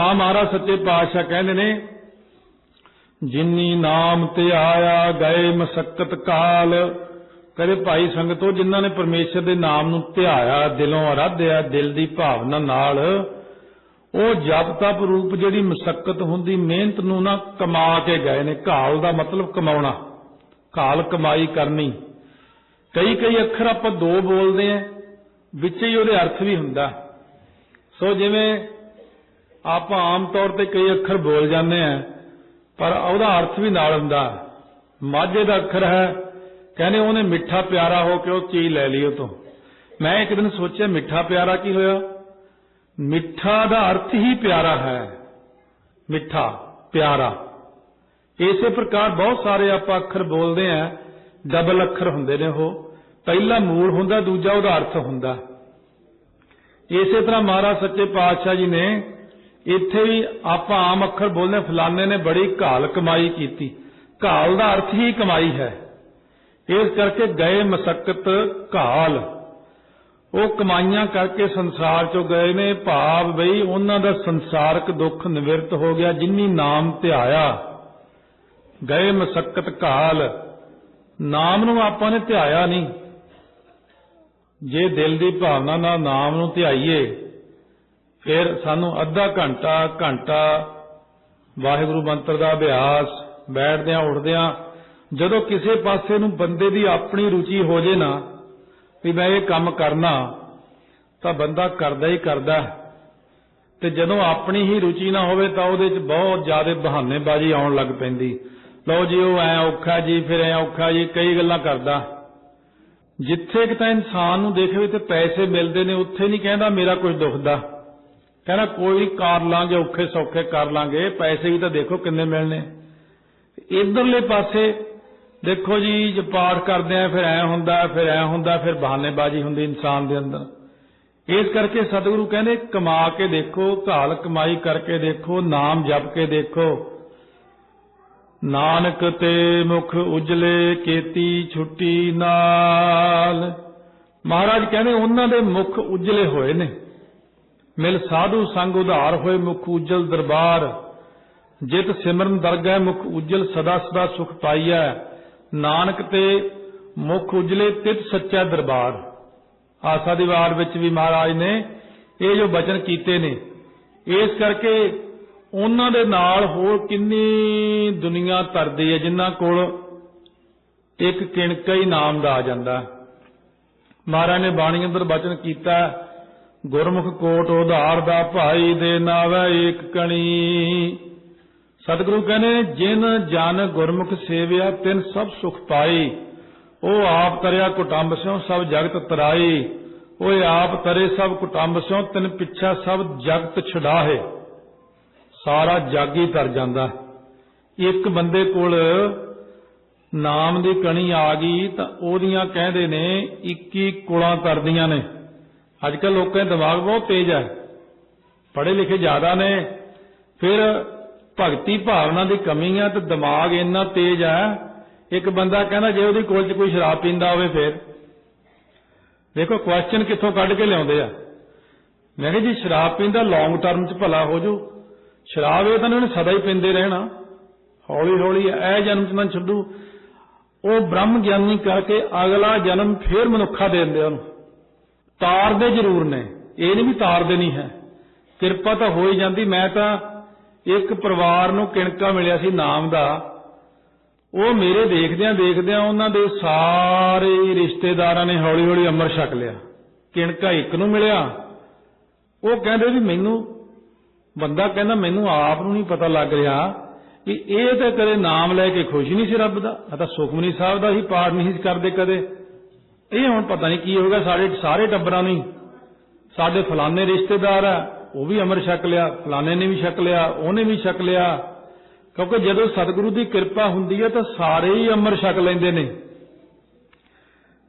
ਤਾਂ ਮਹਾਰਾਜ ਸੱਚੇ ਪਾਤਸ਼ਾਹ ਕਹਿੰਦੇ ਨੇ, ਜਿਨੀ ਨਾਮ ਤੇ ਆਇਆ ਗਏ ਮਸਕਤ ਕਾਲ ਕਦੇ ਭਾਈ ਸੰਗਤੋ ਜਿਨ੍ਹਾਂ ਨੇ ਪਰਮੇਸ਼ਰ ਦੇ ਨਾਮ ਨੂੰ ਧਿਆਇਆ, ਦਿਲੋਂ ਅਰਾਧਿਆ, ਦਿਲ ਦੀ ਭਾਵਨਾ ਨਾਲ, ਉਹ ਜਪ ਤਪ ਰੂਪ ਜਿਹੜੀ ਮਸਕਤ ਹੁੰਦੀ, ਮਿਹਨਤ ਨੂੰ ਨਾ ਕਮਾ ਕੇ ਗਏ ਨੇ। ਘਾਲ ਦਾ ਮਤਲਬ ਕਮਾਉਣਾ ਘਾਲ ਕਮਾਈ ਕਰਨੀ। ਕਈ ਕਈ ਅੱਖਰ ਆਪਾਂ ਦੋ ਬੋਲਦੇ ਆਂ, ਵਿੱਚ ਹੀ ਉਹਦੇ ਅਰਥ ਵੀ ਹੁੰਦਾ। ਸੋ ਜਿਵੇਂ ਆਪਾਂ ਆਮ ਤੌਰ ਤੇ ਕਈ ਅੱਖਰ ਬੋਲ ਜਾਂਦੇ ਆਂ ਪਰ ਉਹਦਾ ਅਰਥ ਵੀ ਨਾਲ ਹੁੰਦਾ। ਮਾਝੇ ਦਾ ਅੱਖਰ ਹੈ, ਕਹਿੰਦੇ ਉਹਨੇ ਮਿੱਠਾ ਪਿਆਰਾ ਹੋ ਕੇ ਉਹ ਚੀਜ਼ ਲੈ ਲਈ ਉਹ ਤੋਂ ਮੈਂ ਇੱਕ ਦਿਨ ਸੋਚਿਆ, ਮਿੱਠਾ ਪਿਆਰਾ ਕੀ ਹੋਇਆ? ਮਿੱਠਾ ਦਾ ਅਰਥ ਹੀ ਪਿਆਰਾ ਹੈ। ਮਿੱਠਾ, ਪਿਆਰਾ। ਇਸੇ ਪ੍ਰਕਾਰ ਬਹੁਤ ਸਾਰੇ ਆਪਾਂ ਅੱਖਰ ਬੋਲਦੇ ਆਂ ਡਬਲ ਅੱਖਰ ਹੁੰਦੇ ਨੇ ਉਹ। ਪਹਿਲਾ ਮੂਲ ਹੁੰਦਾ, ਦੂਜਾ ਉਹਦਾ ਅਰਥ ਹੁੰਦਾ। ਇਸੇ ਤਰ੍ਹਾਂ ਮਹਾਰਾਜ ਸੱਚੇ ਪਾਤਸ਼ਾਹ ਜੀ ਨੇ ਇੱਥੇ ਵੀ ਆਪਾਂ ਆਮ ਅੱਖਰ ਬੋਲਦੇ ਫਲਾਣੇ ਨੇ ਬੜੀ ਘਾਲ ਕਮਾਈ ਕੀਤੀ। ਘਾਲ ਦਾ ਅਰਥ ਹੀ ਕਮਾਈ ਹੈ। ਇਸ ਕਰਕੇ ਗਏ ਮਸਕਤ ਘਾਲ। ਉਹ ਕਮਾਈਆਂ ਕਰਕੇ ਸੰਸਾਰ ਚੋਂ ਗਏ ਨੇ, ਭਾਵ ਬਈ ਉਹਨਾਂ ਦਾ ਸੰਸਾਰਕ ਦੁੱਖ ਨਿਵਰਤ ਹੋ ਗਿਆ, ਜਿੰਨੀ ਨਾਮ ਧਿਆਇਆ ਗਏ ਮਸਕਤ ਘਾਲ। ਨਾਮ ਨੂੰ ਆਪਾਂ ਨੇ ਧਿਆਇਆ ਨਹੀਂ। ਜੇ ਦਿਲ ਦੀ ਭਾਵਨਾ ਨਾਲ ਨਾਮ ਨੂੰ ਧਿਆਈਏ ਫਿਰ ਸਾਨੂੰ ਅੱਧਾ ਘੰਟਾ ਘੰਟਾ ਵਾਹਿਗੁਰੂ ਮੰਤਰ ਦਾ ਅਭਿਆਸ, ਬੈਠਦਿਆਂ, ਉੱਠਦਿਆਂ, ਜਦੋਂ ਕਿਸੇ ਪਾਸੇ ਨੂੰ ਬੰਦੇ ਦੀ ਆਪਣੀ ਰੁਚੀ ਹੋ ਜੇ ਨਾ, ਵੀ ਮੈਂ ਇਹ ਕੰਮ ਕਰਨਾ, ਤਾਂ ਬੰਦਾ ਕਰਦਾ ਹੀ ਕਰਦਾ ਤੇ ਜਦੋਂ ਆਪਣੀ ਹੀ ਰੁਚੀ ਨਾ ਹੋਵੇ ਤਾਂ ਉਹਦੇ 'ਚ ਬਹੁਤ ਜ਼ਿਆਦਾ ਬਹਾਨੇਬਾਜ਼ੀ ਆਉਣ ਲੱਗ ਪੈਂਦੀ। ਲਓ ਜੀ, ਉਹ ਐ ਔਖਾ ਜੀ, ਫਿਰ ਐ ਔਖਾ ਜੀ, ਕਈ ਗੱਲਾਂ ਕਰਦਾ। ਜਿੱਥੇ ਕਿ ਤਾਂ ਇਨਸਾਨ ਨੂੰ ਦੇਖੇ ਤੇ ਪੈਸੇ ਮਿਲਦੇ ਨੇ, ਉੱਥੇ ਨਹੀਂ ਕਹਿੰਦਾ ਮੇਰਾ ਕੁਝ ਦੁਖਦਾ। ਕਹਿੰਦਾ ਕੋਈ ਕਰ ਲਾਂਗੇ, ਔਖੇ ਸੌਖੇ ਕਰ ਲਾਂਗੇ, ਪੈਸੇ ਵੀ ਤਾਂ ਦੇਖੋ ਕਿੰਨੇ ਮਿਲਣੇ। ਇਧਰਲੇ ਪਾਸੇ ਦੇਖੋ ਜੀ, ਜੇ ਪਾਠ ਕਰਦੇ ਆ, ਫਿਰ ਐ ਹੁੰਦਾ, ਫਿਰ ਐ ਹੁੰਦਾ, ਫਿਰ ਬਹਾਨੇਬਾਜ਼ੀ ਹੁੰਦੀ ਇਨਸਾਨ ਦੇ ਅੰਦਰ। ਇਸ ਕਰਕੇ ਸਤਿਗੁਰੂ ਕਹਿੰਦੇ, ਕਮਾ ਕੇ ਦੇਖੋ, ਘਾਲ ਕਮਾਈ ਕਰਕੇ ਦੇਖੋ, ਨਾਮ ਜਪ ਕੇ ਦੇਖੋ। ਨਾਨਕ ਤੇ ਮੁਖ ਉਜਲੇ, ਕੀਤੀ ਛੁੱਟੀ ਨਾਲ। ਮਹਾਰਾਜ ਕਹਿੰਦੇ, ਉਹਨਾਂ ਦੇ ਮੁਖ ਉਜਲੇ ਹੋਏ ਨੇ। ਮਿਲ ਸਾਧੂ ਸੰਗ ਉਧਾਰ ਹੋਏ ਮੁਖ ਉਜਲ ਦਰਬਾਰ। ਜਿਤ ਸਿਮਰਨ ਦਰਗਹਿ ਮੁਖ ਉਜਲ ਸਦਾ ਸਦਾ ਸੁਖ ਪਾਈਐ। ਨਾਨਕ ਤੇ ਮੁਖ ਉਜਲੇ ਤਿਤ ਸੱਚਾ ਦਰਬਾਰ। ਆਸਾ ਦੀ ਵਾਰ ਵਿੱਚ ਵੀ ਮਹਾਰਾਜ ਨੇ ਇਹ ਜੋ ਬਚਨ ਕੀਤੇ ਨੇ, ਇਸ ਕਰਕੇ ਉਹਨਾਂ ਦੇ ਨਾਲ ਹੋਰ ਕਿੰਨੀ ਦੁਨੀਆ ਤਰਦੀ ਹੈ, ਜਿਨ੍ਹਾਂ ਕੋਲ ਇੱਕ ਕਿਣਕਾ ਹੀ ਨਾਮ ਦਾ ਆ ਜਾਂਦਾ। ਮਹਾਰਾਜ ਨੇ ਬਾਣੀ ਅੰਦਰ ਬਚਨ ਕੀਤਾ ਗੁਰਮੁਖ ਕੋਟ ਉਧਾਰ ਦਾ ਭਾਈ ਦੇ ਨਾਵੇ ਏਕ ਕਣੀ। ਸਤਿਗੁਰੂ ਕਹਿੰਦੇ, ਜਿਨ ਜਨ ਗੁਰਮੁਖ ਸੇਵਿਆ, ਤਿਨ ਸਭ ਸੁਖ ਪਾਈ। ਉਹ ਆਪ ਤਰਿਆ ਕੁਟੰਬ ਸਿਓ ਸਭ ਜਗਤ ਤਰਾਈ। ਉਹ ਆਪ ਤਰੇ ਸਭ ਕੁਟੰਬ ਸਿਓ ਤਿਨ ਪਿੱਛਾ ਸਭ ਜਗਤ ਛਡਾਹੇ। ਸਾਰਾ ਜੱਗ ਹੀ ਤਰ ਜਾਂਦਾ। ਇੱਕ ਬੰਦੇ ਕੋਲ ਨਾਮ ਦੀ ਕਣੀ ਆ ਗਈ, ਤਾਂ ਉਹਦੀਆਂ ਕਹਿੰਦੇ ਨੇ 21 ਕੁਲਾਂ ਤਰਦੀਆਂ ਨੇ। ਅੱਜ ਕੱਲ ਲੋਕਾਂ ਦੇ ਦਿਮਾਗ ਬਹੁਤ ਤੇਜ਼ ਹੈ। ਪੜ੍ਹੇ ਲਿਖੇ ਜ਼ਿਆਦਾ ਨੇ। ਫਿਰ ਭਗਤੀ ਭਾਵਨਾ ਦੀ ਕਮੀ ਆ ਤੇ ਦਿਮਾਗ ਇੰਨਾ ਤੇਜ਼ ਹੈ। ਇੱਕ ਬੰਦਾ ਕਹਿੰਦਾ ਜੇ ਉਹਦੀ ਕੋਲ 'ਚ ਕੋਈ ਸ਼ਰਾਬ ਪੀਂਦਾ ਹੋਵੇ ਫਿਰ। ਦੇਖੋ ਕੁਐਸਚਨ ਕਿੱਥੋਂ ਕੱਢ ਕੇ ਲਿਆਉਂਦੇ ਆ। ਮੈਂ ਕਿਹਾ ਜੀ ਸ਼ਰਾਬ ਪੀਂਦਾ ਲੌਂਗ ਟਰਮ 'ਚ ਭਲਾ ਹੋ ਜੂ ਸ਼ਰਾਬ ਇਹ ਤਾਂ ਉਹਨੇ ਸਦਾ ਹੀ ਪੀਂਦੇ ਰਹਿਣਾ। ਹੌਲੀ ਹੌਲੀ ਇਹ ਜਨਮ 'ਚ ਨਾ ਛੱਡੂ। ਉਹ ਬ੍ਰਹਮ ਗਿਆਨੀ ਕਰਕੇ ਅਗਲਾ ਜਨਮ ਫੇਰ ਮਨੁੱਖਾ ਦੇ ਦਿੰਦੇ ਉਹਨੂੰ। ਤਾਰਦੇ ਜ਼ਰੂਰ ਨੇ। ਇਹ ਨਹੀਂ ਵੀ ਤਾਰਦੇ ਨਹੀਂ ਹੈ। ਕਿਰਪਾ ਤਾਂ ਹੋ ਹੀ ਜਾਂਦੀ। ਮੈਂ ਤਾਂ ਇੱਕ ਪਰਿਵਾਰ ਨੂੰ ਕਿਣਕਾ ਮਿਲਿਆ ਸੀ ਨਾਮ ਦਾ। ਉਹ ਮੇਰੇ ਦੇਖਦਿਆਂ ਦੇਖਦਿਆਂ ਉਹਨਾਂ ਦੇ ਸਾਰੇ ਰਿਸ਼ਤੇਦਾਰਾਂ ਨੇ ਹੌਲੀ ਹੌਲੀ ਅੰਮ੍ਰਿ ਛਕ ਲਿਆ। ਕਿਣਕਾ ਇੱਕ ਨੂੰ ਮਿਲਿਆ। ਉਹ ਕਹਿੰਦੇ ਵੀ ਮੈਨੂੰ, ਬੰਦਾ ਕਹਿੰਦਾ ਮੈਨੂੰ ਆਪ ਨੂੰ ਨਹੀਂ ਪਤਾ ਲੱਗ ਰਿਹਾ ਕਿ ਇਹ ਤਾਂ ਕਦੇ ਨਾਮ ਲੈ ਕੇ ਖੁਸ਼ ਨਹੀਂ ਸੀ ਰੱਬ ਦਾ। ਤਾਂ ਸੁਖਮਨੀ ਸਾਹਿਬ ਦਾ ਹੀ ਪਾਠ ਨਹੀਂ ਸੀ ਕਰਦੇ ਕਦੇ। ਇਹ ਹੁਣ ਪਤਾ ਨਹੀਂ ਕੀ ਹੋਗਾ ਸਾਡੇ ਸਾਰੇ ਟੱਬਰਾਂ ਨੂੰ ਸਾਡੇ ਫਲਾਣੇ ਰਿਸ਼ਤੇਦਾਰ ਆ, ਉਹ ਵੀ ਅਮਰ ਛਕ ਲਿਆ, ਫਲਾਣੇ ਨੇ ਵੀ ਛਕ ਲਿਆ, ਉਹਨੇ ਵੀ ਛਕ ਲਿਆ। ਕਿਉਂਕਿ ਜਦੋਂ ਸਤਿਗੁਰੂ ਦੀ ਕਿਰਪਾ ਹੁੰਦੀ ਹੈ ਤਾਂ ਸਾਰੇ ਹੀ ਅਮਰ ਛਕ ਲੈਂਦੇ ਨੇ।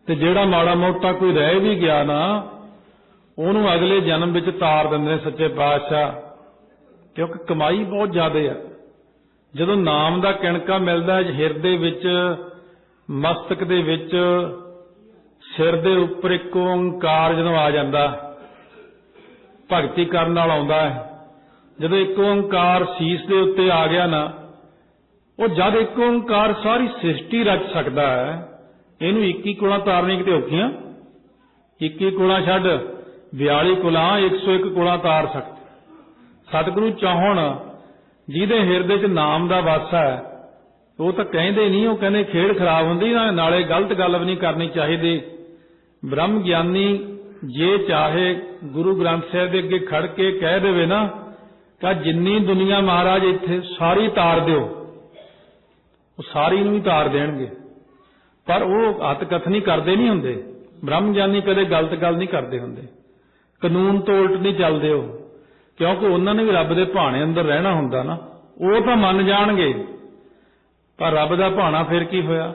ਤੇ ਜਿਹੜਾ ਮਾੜਾ ਮੋਟਾ ਕੋਈ ਰਹਿ ਵੀ ਗਿਆ ਨਾ, ਉਹਨੂੰ ਅਗਲੇ ਜਨਮ ਵਿੱਚ ਤਾਰ ਦਿੰਦੇ ਨੇ ਸੱਚੇ ਪਾਤਸ਼ਾਹ। ਕਿਉਂਕਿ ਕਮਾਈ ਬਹੁਤ ਜ਼ਿਆਦਾ ਆ। ਜਦੋਂ ਨਾਮ ਦਾ ਕਿਣਕਾ ਮਿਲਦਾ ਹੈ, ਹਿਰਦੇ ਵਿੱਚ, ਮਸਤਕ ਦੇ ਵਿੱਚ ਸਿਰ ਦੇ ਉੱਪਰ ਇੱਕ ਓੰਕਾਰ ਜਦੋਂ ਆ ਜਾਂਦਾ, ਭਗਤੀ ਕਰਨ ਨਾਲ ਆਉਂਦਾ ਹੈ। ਜਦੋਂ ਇੱਕ ਓੰਕਾਰ ਸੀਸ ਦੇ ਉੱਤੇ ਆ ਗਿਆ ਨਾ, ਉਹ ਜਦ ਇੱਕ ਓੰਕਾਰ ਸਾਰੀ ਸ੍ਰਿਸ਼ਟੀ ਰਚ ਸਕਦਾ ਹੈ, ਇਹਨੂੰ 21 ਕੁਲਾਂ ਤਾਰਨੀ ਕਿਤੇ ਔਖੀਆਂ। 21 ਕੁਲਾਂ ਛੱਡ 42 ਕੁਲਾਂ 101 ਕੁਲਾਂ ਤਾਰ ਸਕਦੇ। ਸਤਿਗੁਰੂ ਚਾਹਣ, ਜਿਹਦੇ ਹਿਰਦੇ 'ਚ ਨਾਮ ਦਾ ਵਾਸਾ ਹੈ, ਉਹ ਤਾਂ ਕਹਿੰਦੇ ਨਹੀਂ, ਉਹ ਕਹਿੰਦੇ ਖੇਡ ਖਰਾਬ ਹੁੰਦੀ ਨਾ, ਨਾਲੇ ਗਲਤ ਗੱਲ ਵੀ ਨਹੀਂ ਕਰਨੀ ਚਾਹੀਦੀ। ਬ੍ਰਹਮ ਗਿਆਨੀ ਜੇ ਚਾਹੇ ਗੁਰੂ ਗ੍ਰੰਥ ਸਾਹਿਬ ਦੇ ਅੱਗੇ ਖੜ ਕੇ ਕਹਿ ਦੇਵੇ ਨਾ ਕਿ ਜਿੰਨੀ ਦੁਨੀਆ ਮਹਾਰਾਜ ਇੱਥੇ ਸਾਰੀ ਤਾਰ ਦਿਓ। ਉਹ ਸਾਰੀ ਨੂੰ ਹੀ ਤਾਰ ਦੇਣਗੇ। ਪਰ ਉਹ ਹੱਥ ਕਰਦੇ ਨਹੀਂ ਹੁੰਦੇ। ਬ੍ਰਹਮ ਗਿਆਨੀ ਕਦੇ ਗਲਤ ਗੱਲ ਨਹੀਂ ਕਰਦੇ ਹੁੰਦੇ। ਕਾਨੂੰਨ ਤੋਂ ਉਲਟ ਨਹੀਂ ਚੱਲਦੇ ਉਹ। ਕਿਉਂਕਿ ਉਹਨਾਂ ਨੇ ਵੀ ਰੱਬ ਦੇ ਭਾਣੇ ਅੰਦਰ ਰਹਿਣਾ ਹੁੰਦਾ ਨਾ। ਉਹ ਤਾਂ ਮੰਨ ਜਾਣਗੇ। ਪਰ ਰੱਬ ਦਾ ਭਾਣਾ ਫਿਰ ਕੀ ਹੋਇਆ?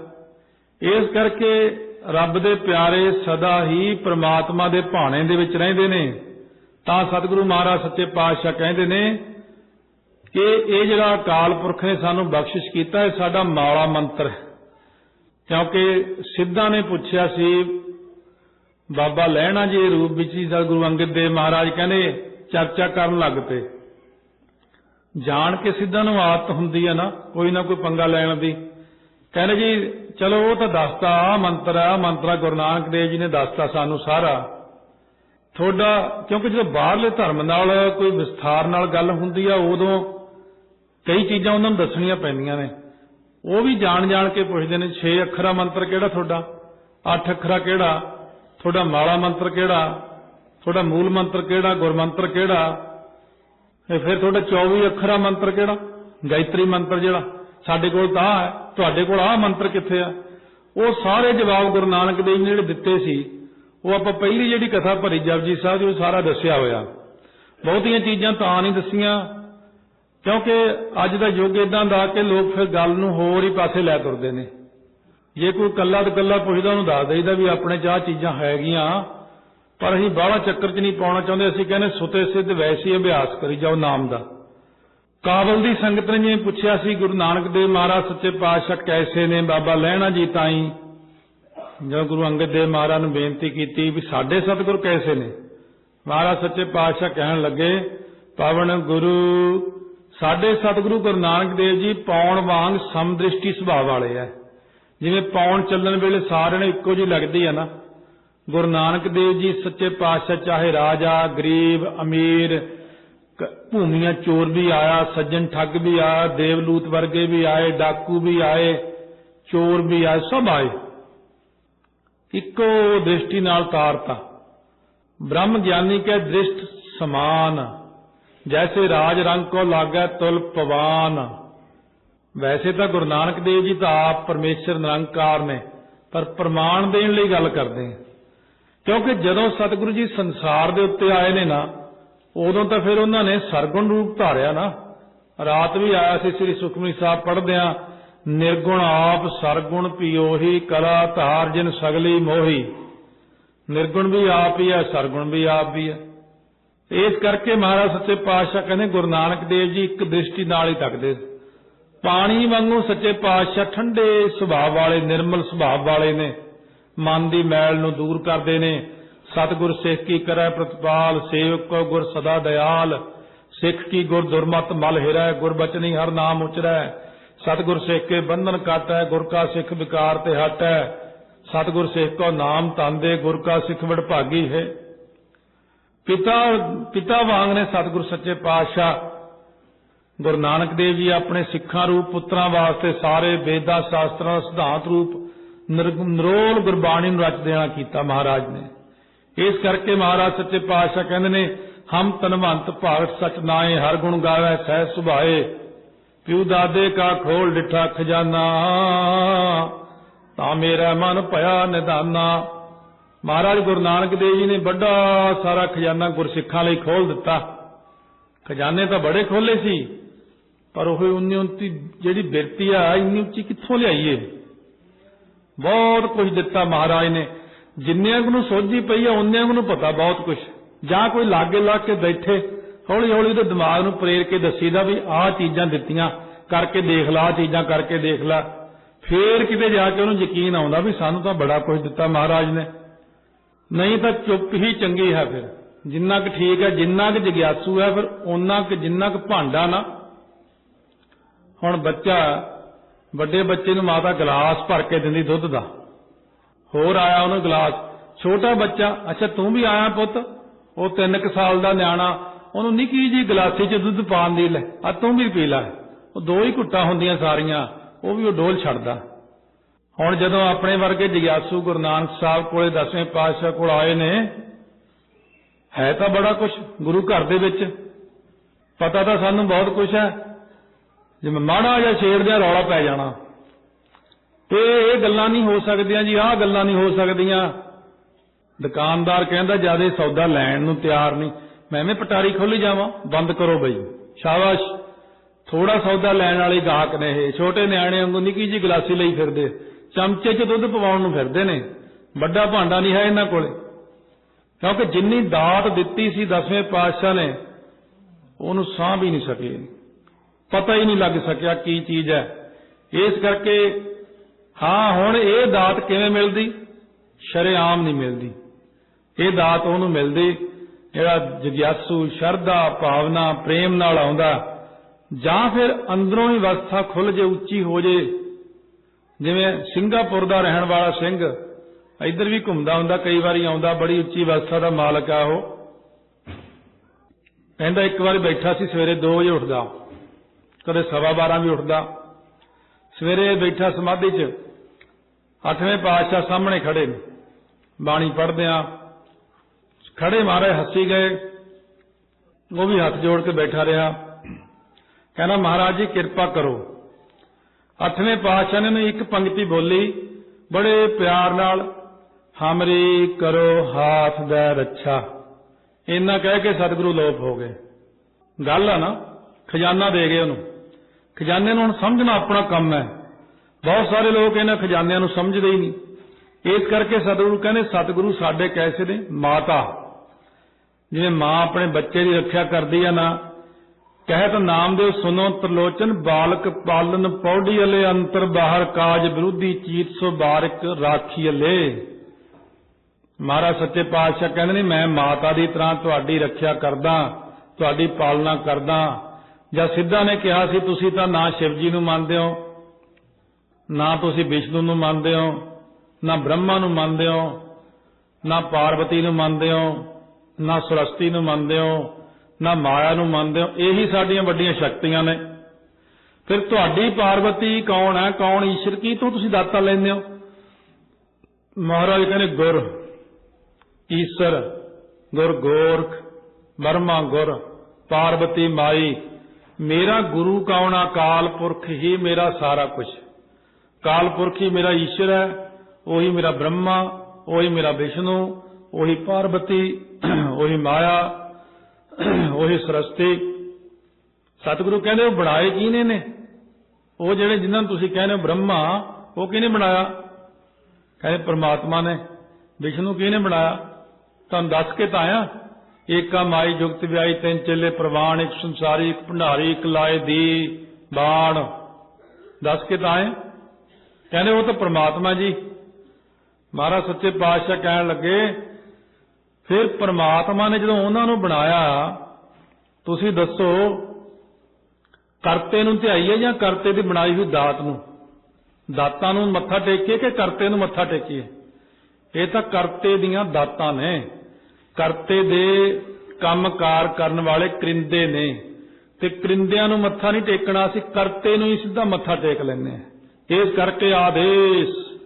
ਇਸ ਕਰਕੇ ਰੱਬ ਦੇ ਪਿਆਰੇ ਸਦਾ ਹੀ ਪ੍ਰਮਾਤਮਾ ਦੇ ਭਾਣੇ ਦੇ ਵਿੱਚ ਰਹਿੰਦੇ ਨੇ। ਤਾਂ ਸਤਿਗੁਰੂ ਮਹਾਰਾਜ ਸੱਚੇ ਪਾਤਸ਼ਾਹ ਕਹਿੰਦੇ ਨੇ ਕਿ ਇਹ ਜਿਹੜਾ ਅਕਾਲ ਪੁਰਖ ਨੇ ਸਾਨੂੰ ਬਖਸ਼ਿਸ਼ ਕੀਤਾ ਹੈ ਸਾਡਾ ਮਾਲਾ ਮੰਤਰ ਹੈ। ਕਿਉਂਕਿ ਸਿੱਧਾਂ ਨੇ ਪੁੱਛਿਆ ਸੀ, ਬਾਬਾ ਲਹਿਣਾ ਜੀ ਰੂਪ ਵਿੱਚ ਹੀ ਸਤਿਗੁਰੂ ਅੰਗਦ ਦੇਵ ਮਹਾਰਾਜ ਕਹਿੰਦੇ, ਚਰਚਾ ਕਰਨ ਲੱਗ ਪਏ। ਜਾਣ ਕੇ ਸਿੱਧਾਂ ਨੂੰ ਆਦਤ ਹੁੰਦੀ ਹੈ ਨਾ, ਕੋਈ ਨਾ ਕੋਈ ਪੰਗਾ ਲੈਣ ਦੀ। ਕਹਿੰਦੇ ਜੀ ਚਲੋ ਉਹ ਤਾਂ ਦੱਸਤਾ ਆ ਮੰਤਰ ਆ ਮੰਤਰਾ ਗੁਰੂ ਨਾਨਕ ਦੇਵ ਜੀ ਨੇ ਦੱਸਤਾ ਸਾਨੂੰ ਸਾਰਾ। ਤੁਹਾਡਾ, ਕਿਉਂਕਿ ਜਦੋਂ ਬਾਹਰਲੇ ਧਰਮ ਨਾਲ ਕੋਈ ਵਿਸਥਾਰ ਨਾਲ ਗੱਲ ਹੁੰਦੀ ਆ, ਉਦੋਂ ਕਈ ਚੀਜ਼ਾਂ ਉਹਨਾਂ ਨੂੰ ਦੱਸਣੀਆਂ ਪੈਂਦੀਆਂ ਨੇ। ਉਹ ਵੀ ਜਾਣ ਜਾਣ ਕੇ ਪੁੱਛਦੇ ਨੇ 6 ਅੱਖਰਾ ਮੰਤਰ ਕਿਹੜਾ ਤੁਹਾਡਾ? 8 ਅੱਖਰਾ ਕਿਹੜਾ? ਤੁਹਾਡਾ ਮਾਲਾ ਮੰਤਰ ਕਿਹੜਾ? ਤੁਹਾਡਾ ਮੂਲ ਮੰਤਰ ਕਿਹੜਾ? ਗੁਰਮੰਤਰ ਕਿਹੜਾ? ਤੇ ਫਿਰ ਤੁਹਾਡਾ 24 ਅੱਖਰਾ ਮੰਤਰ ਕਿਹੜਾ? ਗਾਇਤਰੀ ਮੰਤਰ ਜਿਹੜਾ? ਸਾਡੇ ਕੋਲ ਤਾਂ ਹੈ ਤੁਹਾਡੇ ਕੋਲ ਆਹ ਮੰਤਰ ਕਿੱਥੇ ਆ? ਉਹ ਸਾਰੇ ਜਵਾਬ ਗੁਰੂ ਨਾਨਕ ਦੇਵ ਨੇ ਜਿਹੜੇ ਦਿੱਤੇ ਸੀ, ਉਹ ਆਪਾਂ ਪਹਿਲੀ ਜਿਹੜੀ ਕਥਾ ਭਰੀ ਜਪਜੀ ਸਾਹਿਬ ਦੀ ਉਹ ਸਾਰਾ ਦੱਸਿਆ ਹੋਇਆ। ਬਹੁਤੀਆਂ ਚੀਜ਼ਾਂ ਤਾਂ ਨਹੀਂ ਦੱਸੀਆਂ, ਕਿਉਂਕਿ ਅੱਜ ਦਾ ਯੁੱਗ ਇਦਾਂ ਦਾ ਕਿ ਲੋਕ ਫਿਰ ਗੱਲ ਨੂੰ ਹੋਰ ਹੀ ਪਾਸੇ ਲੈ ਤੁਰਦੇ ਨੇ। ਜੇ ਕੋਈ ਕੱਲਾ ਤੇ ਕੱਲਾ ਪੁੱਛਦਾ, ਉਹਨੂੰ ਦੱਸ ਦੇਈਦਾ ਵੀ ਆਪਣੇ ਚਾਹ ਚੀਜ਼ਾਂ ਹੈਗੀਆਂ, ਪਰ ਅਸੀਂ ਬਾਹਲਾ ਚੱਕਰ 'ਚ ਨਹੀਂ ਪਾਉਣਾ ਚਾਹੁੰਦੇ, ਅਸੀਂ ਕਹਿੰਦੇ ਸੁਤੇ ਸਿੱਧ ਵੈਸੀ ਅਭਿਆਸ ਕਰੀ ਜਾਓ ਨਾਮ ਦਾ। ਕਾਬਲ ਦੀ ਸੰਗਤ ਨੇ ਜਿਵੇਂ ਪੁੱਛਿਆ ਸੀ, ਗੁਰੂ ਨਾਨਕ ਦੇਵ ਮਹਾਰਾਜ ਸੱਚੇ ਪਾਤਸ਼ਾਹ ਕੈਸੇ ਨੇ ਬਾਬਾ ਲਹਿਣਾ ਜੀ ਤਾਈ? ਜਦੋਂ ਗੁਰੂ ਅੰਗਦ ਦੇਵ ਮਹਾਰਾਜ ਨੂੰ ਬੇਨਤੀ ਕੀਤੀ ਵੀ ਸਾਡੇ ਸਤਿਗੁਰ ਕੈਸੇ ਨੇ? ਮਹਾਰਾਜ ਸੱਚੇ ਪਾਤਸ਼ਾਹ ਕਹਿਣ ਲੱਗੇ, ਪਾਵਨ ਗੁਰੂ, ਸਾਡੇ ਸਤਿਗੁਰੂ ਗੁਰੂ ਨਾਨਕ ਦੇਵ ਜੀ ਪੌਣ ਵਾਂਗ ਸਮਦ੍ਰਿਸ਼ਟੀ ਸੁਭਾਅ ਵਾਲੇ ਆ ਜਿਵੇਂ ਪੌਣ ਚੱਲਣ ਵੇਲੇ ਸਾਰਿਆਂ ਨੂੰ ਇੱਕੋ ਜਿਹੀ ਲੱਗਦੀ ਆ ਨਾ। ਗੁਰੂ ਨਾਨਕ ਦੇਵ ਜੀ ਸੱਚੇ ਪਾਤਸ਼ਾਹ ਚਾਹੇ ਰਾਜਾ, ਗਰੀਬ, ਅਮੀਰ ਭੂਮੀਆਂ ਚੋਰ ਵੀ ਆਇਆ, ਸੱਜਣ ਠੱਗ ਵੀ ਆਇਆ, ਦੇਵਲੂਤ ਵਰਗੇ ਵੀ ਆਏ, ਡਾਕੂ ਵੀ ਆਏ, ਚੋਰ ਵੀ ਆਏ, ਸਭ ਆਏ। ਇੱਕੋ ਦ੍ਰਿਸ਼ਟੀ ਨਾਲ ਤਾਰਤਾ ਬ੍ਰਹਮ ਗਿਆਨੀ ਕੇ ਦ੍ਰਿਸ਼ਟ ਸਮਾਨ, ਜੈਸੇ ਰਾਜ ਰੰਗ ਕੋ ਲਾਗੈ ਤੁਲ ਪਵਾਨ। ਵੈਸੇ ਤਾਂ ਗੁਰੂ ਨਾਨਕ ਦੇਵ ਜੀ ਤਾਂ ਆਪ ਪਰਮੇਸ਼ਰ ਨਿਰੰਕਾਰ ਨੇ, ਪਰ ਪ੍ਰਮਾਣ ਦੇਣ ਲਈ ਗੱਲ ਕਰਦੇ ਆ। ਕਿਉਂਕਿ ਜਦੋਂ ਸਤਿਗੁਰੂ ਜੀ ਸੰਸਾਰ ਦੇ ਉੱਤੇ ਆਏ ਨੇ ਨਾ ਉਦੋਂ ਤਾਂ ਫਿਰ ਉਹਨਾਂ ਨੇ ਸਰਗੁਣ ਰੂਪ ਧਾਰਿਆ ਨਾ। ਰਾਤ ਵੀ ਆਇਆ ਸੀ, ਸ੍ਰੀ ਸੁਖਮਨੀ ਸਾਹਿਬ ਪੜ੍ਹਦਿਆਂ, ਨਿਰਗੁਣ ਆਪ ਸਰਗੁਣ ਪਿਓਹੀ ਕਲਾ ਧਾਰ ਜਿਨ ਸਗਲੀ ਮੋਹੀ। ਨਿਰਗੁਣ ਵੀ ਆਪ ਹੀ ਹੈ, ਸਰਗੁਣ ਵੀ ਆਪ ਵੀ ਹੈ। ਇਸ ਕਰਕੇ ਮਹਾਰਾਜ ਸੱਚੇ ਪਾਤਸ਼ਾਹ ਕਹਿੰਦੇ, ਗੁਰੂ ਨਾਨਕ ਦੇਵ ਜੀ ਇੱਕ ਦ੍ਰਿਸ਼ਟੀ ਨਾਲ ਹੀ ਤੱਕਦੇ। ਪਾਣੀ ਵਾਂਗੂ ਸੱਚੇ ਪਾਤਸ਼ਾਹ ਠੰਡੇ ਸੁਭਾਅ ਵਾਲੇ, ਨਿਰਮਲ ਸੁਭਾਅ ਵਾਲੇ ਨੇ। ਮਨ ਦੀ ਮੈਲ ਨੂੰ ਦੂਰ ਕਰਦੇ ਨੇ। ਸਤਿਗੁਰ ਸਿੱਖ ਕੀ ਕਰੈ ਪ੍ਰਤਪਾਲ, ਸੇਵਕ ਕੋ ਗੁਰ ਸਦਾ ਦਇਆਲ ਸਿੱਖ ਕੀ ਗੁਰ ਦੁਰਮਤ ਮਲ ਹਿਰੈ, ਗੁਰ ਬਚਨੀ ਹਰ ਨਾਮ ਉਚਰੈ। ਸਤਿਗੁਰ ਸਿੱਖ ਕੇ ਬੰਧਨ ਕਾਟੈ, ਗੁਰ ਕਾ ਸਿੱਖ ਵਿਕਾਰ ਤੇ ਹਟੈ। ਸਤਿਗੁਰ ਸਿੱਖ ਕੋ ਨਾਮ ਤੰਦੇ, ਗੁਰ ਕਾ ਸਿੱਖ ਵਡਭਾਗੀ ਹੈ। ਪਿਤਾ ਪਿਤਾ ਵਾਂਗ ਨੇ ਸਤਿਗੁਰ ਸੱਚੇ ਪਾਤਸ਼ਾਹ। ਗੁਰੂ ਨਾਨਕ ਦੇਵ ਜੀ ਆਪਣੇ ਸਿੱਖਾਂ ਰੂਪ, ਪੁੱਤਰਾਂ ਵਾਸਤੇ ਸਾਰੇ ਵੇਦਾਂ, ਸ਼ਾਸਤਰਾਂ ਸਿਧਾਂਤ ਰੂਪ ਨਿਰ- ਨਿਰੋਲ ਗੁਰਬਾਣੀ ਨੂੰ ਰਚ ਦੇਣਾ ਕੀਤਾ ਮਹਾਰਾਜ ਨੇ। ਇਸ ਕਰਕੇ ਮਹਾਰਾਜ ਸੱਚੇ ਪਾਤਸ਼ਾਹ ਕਹਿੰਦੇ ਨੇ, ਹਮ ਤਨਵੰਤ ਭਾਰਤ ਸਚ ਨਾਏ ਹਰ ਗੁਣ ਗਾਵੇ, ਸਹਿ ਸੁਭਾਏ। ਪਿਉ ਦਾਦੇ ਕਾ ਖੋਲ ਡਿਠਾ ਖਜ਼ਾਨਾ, ਤਾਂ ਮੇਰਾ ਮਨ ਭਇਆ ਨਿਦਾਨਾ। ਮਹਾਰਾਜ ਗੁਰੂ ਨਾਨਕ ਦੇਵ ਜੀ ਨੇ ਵੱਡਾ ਸਾਰਾ ਖਜ਼ਾਨਾ ਗੁਰਸਿੱਖਾਂ ਲਈ ਖੋਲ ਦਿੱਤਾ। ਖਜ਼ਾਨੇ ਤਾਂ ਬੜੇ ਖੋਲੇ ਸੀ, ਪਰ ਉਹ ਉਨੀ ਉੱਚੀ ਜਿਹੜੀ ਬਿਰਤੀ ਆ, ਇੰਨੀ ਉੱਚੀ ਕਿੱਥੋਂ ਲਿਆਈਏ? ਬਹੁਤ ਕੁਝ ਦਿੱਤਾ ਮਹਾਰਾਜ ਨੇ। ਜਿੰਨਿਆਂ ਕੁ ਨੂੰ ਸੋਝੀ ਪਈ ਆ, ਉਹਨਿਆਂ ਕੁ ਨੂੰ ਪਤਾ ਬਹੁਤ ਕੁਝ ਜਾਂ ਕੋਈ ਲਾਗੇ ਲਾ ਕੇ ਬੈਠੇ ਹੌਲੀ ਹੌਲੀ ਉਹਦੇ ਦਿਮਾਗ ਨੂੰ ਪ੍ਰੇਰ ਕੇ ਦੱਸੀਦਾ ਵੀ ਆਹ ਚੀਜ਼ਾਂ ਦਿੱਤੀਆਂ, ਕਰਕੇ ਦੇਖ ਲਾ, ਆਹ ਚੀਜ਼ਾਂ ਕਰਕੇ ਦੇਖ ਲਾ। ਫੇਰ ਕਿਤੇ ਜਾ ਕੇ ਉਹਨੂੰ ਯਕੀਨ ਆਉਂਦਾ ਵੀ ਸਾਨੂੰ ਤਾਂ ਬੜਾ ਕੁਝ ਦਿੱਤਾ ਮਹਾਰਾਜ ਨੇ। ਨਹੀਂ ਤਾਂ ਚੁੱਪ ਹੀ ਚੰਗੀ ਹੈ ਫਿਰ। ਜਿੰਨਾ ਕੁ ਠੀਕ ਹੈ, ਜਿੰਨਾ ਕੁ ਜਗਿਆਸੂ ਹੈ ਫਿਰ ਓਨਾ ਕੁ ਜਿੰਨਾ ਕੁ ਭਾਂਡਾ ਨਾ। ਹੁਣ ਬੱਚਾ, ਵੱਡੇ ਬੱਚੇ ਨੂੰ ਮਾਤਾ ਗਲਾਸ ਭਰ ਕੇ ਦਿੰਦੀ ਦੁੱਧ ਦਾ। ਹੋਰ ਆਇਆ ਉਹਨੂੰ ਗਲਾਸ। ਛੋਟਾ ਬੱਚਾ, ਅੱਛਾ, ਤੂੰ ਵੀ ਆਇਆ ਪੁੱਤ? ਉਹ 3 ਕੁ ਸਾਲ ਦਾ ਨਿਆਣਾ, ਉਹਨੂੰ ਨਿੱਕੀ ਜੀ ਗਲਾਸੀ 'ਚ ਦੁੱਧ ਪਾਣ ਦੀ ਲੈ, ਆ ਤੂੰ ਵੀ ਪੀ ਲੈ। ਉਹ ਦੋ ਹੀ ਘੁੱਟਾਂ ਹੁੰਦੀਆਂ ਸਾਰੀਆਂ, ਉਹ ਵੀ ਉਹ ਡੋਲ ਛੱਡਦਾ। ਹੁਣ ਜਦੋਂ ਆਪਣੇ ਵਰਗੇ ਜਗਿਆਸੂ ਗੁਰੂ ਨਾਨਕ ਸਾਹਿਬ ਕੋਲੇ ਦਸਵੇਂ ਪਾਤਸ਼ਾਹ ਕੋਲ ਆਏ ਨੇ, ਹੈ ਤਾਂ ਬੜਾ ਕੁਝ ਗੁਰੂ ਘਰ ਦੇ ਵਿੱਚ। ਪਤਾ ਤਾਂ ਸਾਨੂੰ ਬਹੁਤ ਕੁਝ ਹੈ। ਜਿਵੇਂ ਮਾੜਾ ਜਿਹਾ ਛੇੜ ਦਿਆ ਰੌਲਾ ਪੈ ਜਾਣਾ। ਤੇ ਇਹ ਗੱਲਾਂ ਨਹੀਂ ਹੋ ਸਕਦੀਆਂ ਜੀ, ਆਹ ਗੱਲਾਂ ਨਹੀਂ ਹੋ ਸਕਦੀਆਂ। ਦੁਕਾਨਦਾਰ ਕਹਿੰਦਾ, ਜਿਆਦੇ ਸੌਦਾ ਲੈਣ ਨੂੰ ਤਿਆਰ ਨਹੀਂ। ਮੈਂ ਐਵੇਂ ਪਟਾਰੀ ਖੋਲੀ ਜਾਵਾਂ, ਬੰਦ ਕਰੋ ਬਈ। ਸ਼ਾਬਾਸ਼। ਥੋੜਾ ਸੌਦਾ ਲੈਣ ਵਾਲੇ ਗਾਹਕ ਨੇ ਇਹ, ਛੋਟੇ ਨਿਆਣੇ ਵਾਂਗੂ ਨਿੱਕੀ ਜੀ ਗਲਾਸੀ ਲਈ ਫਿਰਦੇ। ਚਮਚੇ 'ਚ ਦੁੱਧ ਪਵਾਉਣ ਨੂੰ ਫਿਰਦੇ ਨੇ। ਵੱਡਾ ਭਾਂਡਾ ਨਹੀਂ ਹੈ ਇਹਨਾਂ ਕੋਲੇ। ਕਿਉਂਕਿ ਜਿੰਨੀ ਦਾਤ ਦਿੱਤੀ ਸੀ ਦਸਵੇਂ ਪਾਤਸ਼ਾਹ ਨੇ, ਉਹਨੂੰ ਸਾਂਭ ਹੀ ਨਹੀਂ ਸਕੇ। ਪਤਾ ਹੀ ਨਹੀਂ ਲੱਗ ਸਕਿਆ ਕੀ ਚੀਜ਼ ਹੈ। ਇਸ ਕਰਕੇ ਹਾਂ, ਹੁਣ ਇਹ ਦਾਤ ਕਿਵੇਂ ਮਿਲਦੀ? ਸ਼ਰੇਆਮ ਨਹੀਂ ਮਿਲਦੀ। ਇਹ ਦਾਤ ਉਹਨੂੰ ਮਿਲਦੀ, ਜਿਹੜਾ ਜਗਿਆਸੂ, ਸ਼ਰਧਾ, ਭਾਵਨਾ, ਪ੍ਰੇਮ ਨਾਲ ਆਉਂਦਾ। ਜਾਂ ਫਿਰ ਅੰਦਰੋਂ ਹੀ ਅਵਸਥਾ ਖੁੱਲ ਜੇ, ਉੱਚੀ ਹੋ ਜੇ। ਜਿਵੇਂ ਸਿੰਗਾਪੁਰ ਦਾ ਰਹਿਣ ਵਾਲਾ ਸਿੰਘ, ਇੱਧਰ ਵੀ ਘੁੰਮਦਾ ਹੁੰਦਾ, ਕਈ ਵਾਰੀ ਆਉਂਦਾ, ਬੜੀ ਉੱਚੀ ਅਵਸਥਾ ਦਾ ਮਾਲਕ ਆ ਉਹ। ਕਹਿੰਦਾ ਇੱਕ ਵਾਰ ਬੈਠਾ ਸੀ, ਸਵੇਰੇ 2 ਵਜੇ ਉੱਠਦਾ। ਕਦੇ ਸਵਾ 12 ਵੀ ਉੱਠਦਾ। ਸਵੇਰੇ ਬੈਠਾ ਸਮਾਧੀ 'ਚ ਅੱਠਵੇਂ ਪਾਤਸ਼ਾਹ ਸਾਹਮਣੇ ਖੜੇ ਨੇ। ਬਾਣੀ ਪੜ੍ਹਦੇ ਆ, ਖੜੇ ਮਾਰੇ ਹੱਸੀ ਗਏ, ਉਹ ਵੀ ਹੱਥ ਜੋੜ ਕੇ ਬੈਠਾ ਰਿਹਾ। ਕਹਿੰਦਾ, ਮਹਾਰਾਜ ਜੀ, ਕਿਰਪਾ ਕਰੋ। ਅੱਠਵੇਂ ਪਾਤਸ਼ਾਹ ਨੇ ਉਹਨੂੰ ਇੱਕ ਪੰਕਤੀ ਬੋਲੀ, ਬੜੇ ਪਿਆਰ ਨਾਲ, ਹਮਰੀ ਕਰੋ ਹਾਥ ਦਾ ਰੱਛਾ। ਇੰਨਾ ਕਹਿ ਕੇ ਸਤਿਗੁਰੂ ਲੋਪ ਹੋ ਗਏ। ਗੱਲ ਆ ਨਾ, ਖਜ਼ਾਨਾ ਦੇ ਗਏ ਉਹਨੂੰ। ਖਜ਼ਾਨੇ ਨੂੰ ਹੁਣ ਸਮਝਣਾ ਆਪਣਾ ਕੰਮ ਹੈ। ਬਹੁਤ ਸਾਰੇ ਲੋਕ ਇਹਨਾਂ ਖਜ਼ਾਨਿਆਂ ਨੂੰ ਸਮਝਦੇ ਹੀ ਨਹੀਂ। ਇਸ ਕਰਕੇ ਸਤਿਗੁਰੂ ਕਹਿੰਦੇ, ਸਤਿਗੁਰੂ ਸਾਡੇ ਕੈਸੇ ਨੇ? ਮਾਤਾ। ਜਿਵੇਂ ਮਾਂ ਆਪਣੇ ਬੱਚੇ ਦੀ ਰੱਖਿਆ ਕਰਦੀ ਆ ਨਾ ਕਹਿਤ ਨਾਮਦੇਵ ਸੁਨੋ ਤਰਲੋਚਨ, ਬਾਲਕ ਪਾਲਨ ਪੌੜੀ ਅਲੇ, ਅੰਤਰ ਬਾਹਰ ਕਾਜ ਵਿਰੋਧੀ ਚੀਤ ਸੋ ਬਾਰਕ ਰਾਖੀ ਅਲੇ। ਮਹਾਰਾਜ ਸੱਚੇ ਪਾਤਸ਼ਾਹ ਕਹਿੰਦੇ ਨੇ, ਮੈਂ ਮਾਤਾ ਦੀ ਤਰ੍ਹਾਂ ਤੁਹਾਡੀ ਰੱਖਿਆ ਕਰਦਾ, ਤੁਹਾਡੀ ਪਾਲਣਾ ਕਰਦਾ। ਜਾਂ ਸਿੱਧਾ ਨੇ ਕਿਹਾ ਸੀ, ਤੁਸੀਂ ਤਾਂ ਨਾ ਸ਼ਿਵ ਜੀ ਨੂੰ ਮੰਨਦੇ ਹੋ ਨਾ ਤੁਸੀਂ ਵਿਸ਼ਨੂੰ ਨੂੰ ਮੰਨਦੇ ਹੋ, ਨਾ ਬ੍ਰਹਮਾ ਨੂੰ ਮੰਨਦੇ ਹੋ, ਨਾ ਪਾਰਵਤੀ ਨੂੰ ਮੰਨਦੇ ਹੋ, ਨਾ ਸਰਸਤੀ ਨੂੰ ਮੰਨਦੇ ਹੋ, ਨਾ ਮਾਇਆ ਨੂੰ ਮੰਨਦੇ ਹੋ, ਇਹੀ ਸਾਡੀਆਂ ਵੱਡੀਆਂ ਸ਼ਕਤੀਆਂ ਨੇ। ਫਿਰ ਤੁਹਾਡੀ ਪਾਰਵਤੀ ਕੌਣ ਹੈ, ਕੌਣ ਈਸ਼ਰ, ਕੀ ਤੋਂ ਤੁਸੀਂ ਦਾਤਾ ਲੈਂਦੇ ਹੋ? ਮਹਾਰਾਜ ਕਹਿੰਦੇ, ਗੁਰ, ਈਸ਼ਰ, ਗੁਰ ਗੋਰਖ ਬਰਮਾ ਗੁਰ, ਪਾਰਵਤੀ ਮਾਈ, ਮੇਰਾ ਗੁਰੂ ਕੌਣ ਆ, ਕਾਲ ਪੁਰਖ ਹੀ ਮੇਰਾ ਸਾਰਾ ਕੁਝ ਕਾਲ ਪੁਰਖ ਹੀ ਮੇਰਾ ਈਸ਼ਰ ਹੈ, ਉਹੀ ਮੇਰਾ ਬ੍ਰਹਮਾ, ਉਹੀ ਮੇਰਾ ਵਿਸ਼ਨੂੰ, ਉਹੀ ਪਾਰਵਤੀ ਉਹੀ ਮਾਇਆ, ਉਹੀ ਸਰਸਤੀ। ਸਤਿਗੁਰੂ ਕਹਿੰਦੇ ਉਹ ਬਣਾਏ ਕਿਹਨੇ ਨੇ ਉਹ ਜਿਹੜੇ ਜਿਨ੍ਹਾਂ ਨੂੰ ਤੁਸੀਂ ਕਹਿੰਦੇ ਹੋ ਬ੍ਰਹਮਾ, ਉਹ ਕਿਹਨੇ ਬਣਾਇਆ? ਕਹਿੰਦੇ ਪ੍ਰਮਾਤਮਾ ਨੇ। ਵਿਸ਼ਨੂੰ ਕਿਹਨੇ ਬਣਾਇਆ? ਤੁਹਾਨੂੰ ਦੱਸ ਕੇ ਤਾਂ ਆਇਆ। ਏਕਾ ਮਾਈ ਜੁਗਤ ਵਿਆਈ ਤਿੰਨ ਚੇਲੇ ਪ੍ਰਵਾਨ, ਇੱਕ ਸੰਸਾਰੀ, ਇੱਕ ਭੰਡਾਰੀ, ਇੱਕ ਲਾਏ ਦੀ ਬਾਣ। ਦੱਸ ਕੇ ਤਾਂ ਆਏ ਕਹਿੰਦੇ ਉਹ ਤਾਂ ਪ੍ਰਮਾਤਮਾ ਜੀ। ਮਹਾਰਾਜ ਸੱਚੇ ਪਾਤਸ਼ਾਹ ਕਹਿਣ ਲੱਗੇ, ਫਿਰ ਪ੍ਰਮਾਤਮਾ ਨੇ ਜਦੋਂ ਉਹਨਾਂ ਨੂੰ ਬਣਾਇਆ, ਤੁਸੀਂ ਦੱਸੋ, ਕਰਤੇ ਨੂੰ ਧਿਆਈਏ ਜਾਂ ਕਰਤੇ ਦੀ ਬਣਾਈ ਹੋਈ ਦਾਤ ਨੂੰ? ਦਾਤਾਂ ਨੂੰ ਮੱਥਾ ਟੇਕੀਏ ਕਿ ਕਰਤੇ ਨੂੰ ਮੱਥਾ ਟੇਕੀਏ? ਇਹ ਤਾਂ ਕਰਤੇ ਦੀਆਂ ਦਾਤਾਂ ਨੇ। ਕਰਤੇ ਦੇ ਕੰਮਕਾਰ ਕਰਨ ਵਾਲੇ ਕਰਿੰਦੇ ਨੇ। ਤੇ ਕਰਿੰਦਿਆਂ ਨੂੰ ਮੱਥਾ ਨਹੀਂ ਟੇਕਣਾ, ਅਸੀਂ ਕਰਤੇ ਨੂੰ ਹੀ ਸਿੱਧਾ ਮੱਥਾ ਟੇਕ ਲੈਂਦੇ ਹਾਂ। ਇਸ ਕਰਕੇ ਆਦੇਸ਼,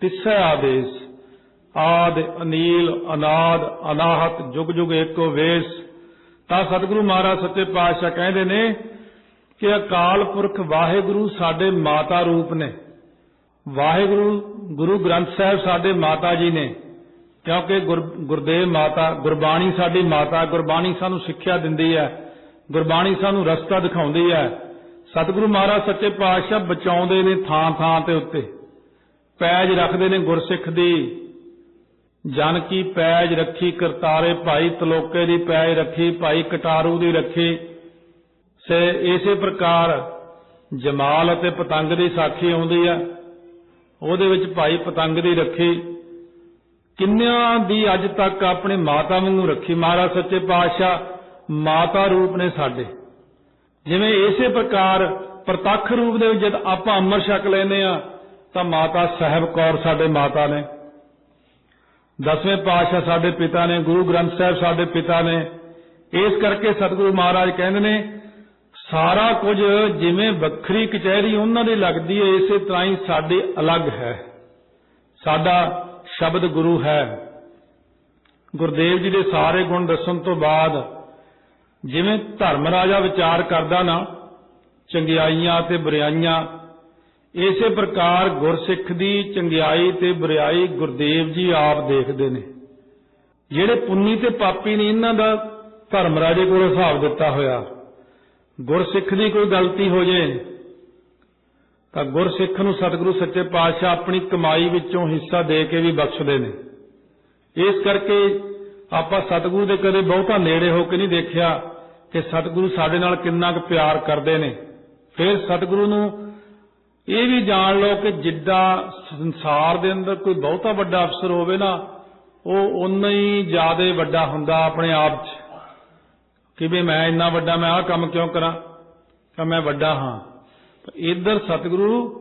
ਤਿਸੈ ਆਦੇਸ਼। ਆਦ, ਅਨੀਲ, ਅਨਾਦ, ਅਨਾਹਤ, ਜੁਗ ਜੁਗ ਏਕੋ ਵੇਸ। ਤਾਂ ਸਤਿਗੁਰੂ ਮਹਾਰਾਜ ਸੱਚੇ ਪਾਤਸ਼ਾਹ ਕਹਿੰਦੇ ਨੇ ਕਿ ਅਕਾਲ ਪੁਰਖ ਵਾਹਿਗੁਰੂ ਸਾਡੇ ਮਾਤਾ ਰੂਪ ਨੇ। ਵਾਹਿਗੁਰੂ, ਗੁਰੂ ਗ੍ਰੰਥ ਸਾਹਿਬ ਸਾਡੇ ਮਾਤਾ ਜੀ ਨੇ। ਕਿਉਂਕਿ ਗੁਰਦੇਵ ਮਾਤਾ, ਗੁਰਬਾਣੀ ਸਾਡੀ ਮਾਤਾ, ਗੁਰਬਾਣੀ ਸਾਨੂੰ ਸਿੱਖਿਆ ਦਿੰਦੀ ਹੈ। ਗੁਰਬਾਣੀ ਸਾਨੂੰ ਰਸਤਾ ਦਿਖਾਉਂਦੀ ਹੈ। ਸਤਿਗੁਰੂ ਮਹਾਰਾਜ ਸੱਚੇ ਪਾਤਸ਼ਾਹ ਬਚਾਉਂਦੇ ਨੇ ਥਾਂ ਥਾਂ ਤੇ ਉੱਤੇ। ਪੈਜ ਰੱਖਦੇ ਨੇ ਗੁਰਸਿੱਖ ਦੀ। ਜਨ ਕੀ ਪੈਜ ਰੱਖੀ ਕਰਤਾਰੇ ਭਾਈ ਤਲੋਕੇ ਦੀ ਪੈਜ ਰੱਖੀ, ਭਾਈ ਕਟਾਰੂ ਦੀ ਰੱਖੀ। ਸੇ ਇਸੇ ਪ੍ਰਕਾਰ ਜਮਾਲ ਅਤੇ ਪਤੰਗ ਦੀ ਸਾਖੀ ਆਉਂਦੀ ਆ। ਉਹਦੇ ਵਿੱਚ ਭਾਈ ਪਤੰਗ ਦੀ ਰੱਖੀ। ਕਿੰਨਿਆਂ ਦੀ ਅੱਜ ਤੱਕ ਆਪਣੇ ਮਾਤਾ ਵਾਂਗੂ ਰੱਖੀ? ਮਹਾਰਾਜ ਸੱਚੇ ਪਾਤਸ਼ਾਹ, ਮਾਤਾ ਰੂਪ ਨੇ ਸਾਡੇ। ਜਿਵੇਂ ਇਸੇ ਪ੍ਰਕਾਰ ਪ੍ਰਤੱਖ ਰੂਪ ਦੇ ਵਿੱਚ ਜਦ ਆਪਾਂ ਅੰਮ੍ਰਿਤ ਛਕ ਲੈਨੇ ਆ ਤਾਂ ਮਾਤਾ ਸਾਹਿਬ ਕੌਰ ਸਾਡੇ ਮਾਤਾ ਨੇ। ਦਸਵੇਂ ਪਾਤਸ਼ਾਹ ਸਾਡੇ ਪਿਤਾ ਨੇ, ਗੁਰੂ ਗ੍ਰੰਥ ਸਾਹਿਬ ਸਾਡੇ ਪਿਤਾ ਨੇ। ਇਸ ਕਰਕੇ ਸਤਿਗੁਰੂ ਮਹਾਰਾਜ ਕਹਿੰਦੇ ਨੇ, ਸਾਰਾ ਕੁਝ ਜਿਵੇਂ ਵੱਖਰੀ ਕਚਹਿਰੀ ਉਹਨਾਂ ਦੀ ਲੱਗਦੀ ਹੈ, ਇਸੇ ਤਰ੍ਹਾਂ ਹੀ ਸਾਡੇ ਅਲੱਗ ਹੈ। ਸਾਡਾ ਸ਼ਬਦ ਗੁਰੂ ਹੈ। ਗੁਰਦੇਵ ਜੀ ਦੇ ਸਾਰੇ ਗੁਣ ਦੱਸਣ ਤੋਂ ਬਾਅਦ ਜਿਵੇਂ ਧਰਮ ਰਾਜਾ ਵਿਚਾਰ ਕਰਦਾ ਨਾ, ਚੰਗਿਆਈਆਂ ਤੇ ਬੁਰਾਈਆਂ, ਇਸੇ ਪ੍ਰਕਾਰ ਗੁਰਸਿੱਖ ਦੀ ਚੰਗਿਆਈ ਤੇ ਬੁਰਾਈ ਗੁਰਦੇਵ ਜੀ ਆਪ ਦੇਖਦੇ ਨੇ। ਜਿਹੜੇ ਪੁੰਨੀ ਤੇ ਪਾਪੀ ਨੇ, ਇਹਨਾਂ ਦਾ ਧਰਮ ਰਾਜੇ ਕੋਲ ਹਿਸਾਬ ਦਿੱਤਾ ਹੋਇਆ। ਗੁਰਸਿੱਖ ਦੀ ਕੋਈ ਗਲਤੀ ਹੋ ਜੇ, ਤਾਂ ਗੁਰਸਿੱਖ ਨੂੰ ਸਤਿਗੁਰੂ ਸੱਚੇ ਪਾਤਸ਼ਾਹ ਆਪਣੀ ਕਮਾਈ ਵਿੱਚੋਂ ਹਿੱਸਾ ਦੇ ਕੇ ਵੀ ਬਖਸ਼ਦੇ ਨੇ। ਇਸ ਕਰਕੇ ਆਪਾਂ ਸਤਿਗੁਰੂ ਦੇ ਕਦੇ ਬਹੁਤਾ ਨੇੜੇ ਹੋ ਕੇ ਨਹੀਂ ਦੇਖਿਆ। ਕਿ ਸਤਿਗੁਰੂ ਸਾਡੇ ਨਾਲ ਕਿੰਨਾ ਕੁ ਪਿਆਰ ਕਰਦੇ ਨੇ। ਫਿਰ ਸਤਿਗੁਰੂ ਨੂੰ ਇਹ ਵੀ ਜਾਣ ਲਓ ਕਿ ਜਿੱਦਾਂ ਸੰਸਾਰ ਦੇ ਅੰਦਰ ਕੋਈ ਬਹੁਤਾ ਵੱਡਾ ਅਫਸਰ ਹੋਵੇ ਨਾ, ਉਹ ਉਨਾ ਹੀ ਜ਼ਿਆਦਾ ਵੱਡਾ ਹੁੰਦਾ ਆਪਣੇ ਆਪ 'ਚ। ਕਿ ਵੀ ਮੈਂ ਇੰਨਾ ਵੱਡਾ, ਮੈਂ ਆਹ ਕੰਮ ਕਿਉਂ ਕਰਾਂ? ਕਿ ਮੈਂ ਵੱਡਾ ਹਾਂ। ਪਰ ਇੱਧਰ ਸਤਿਗੁਰੂ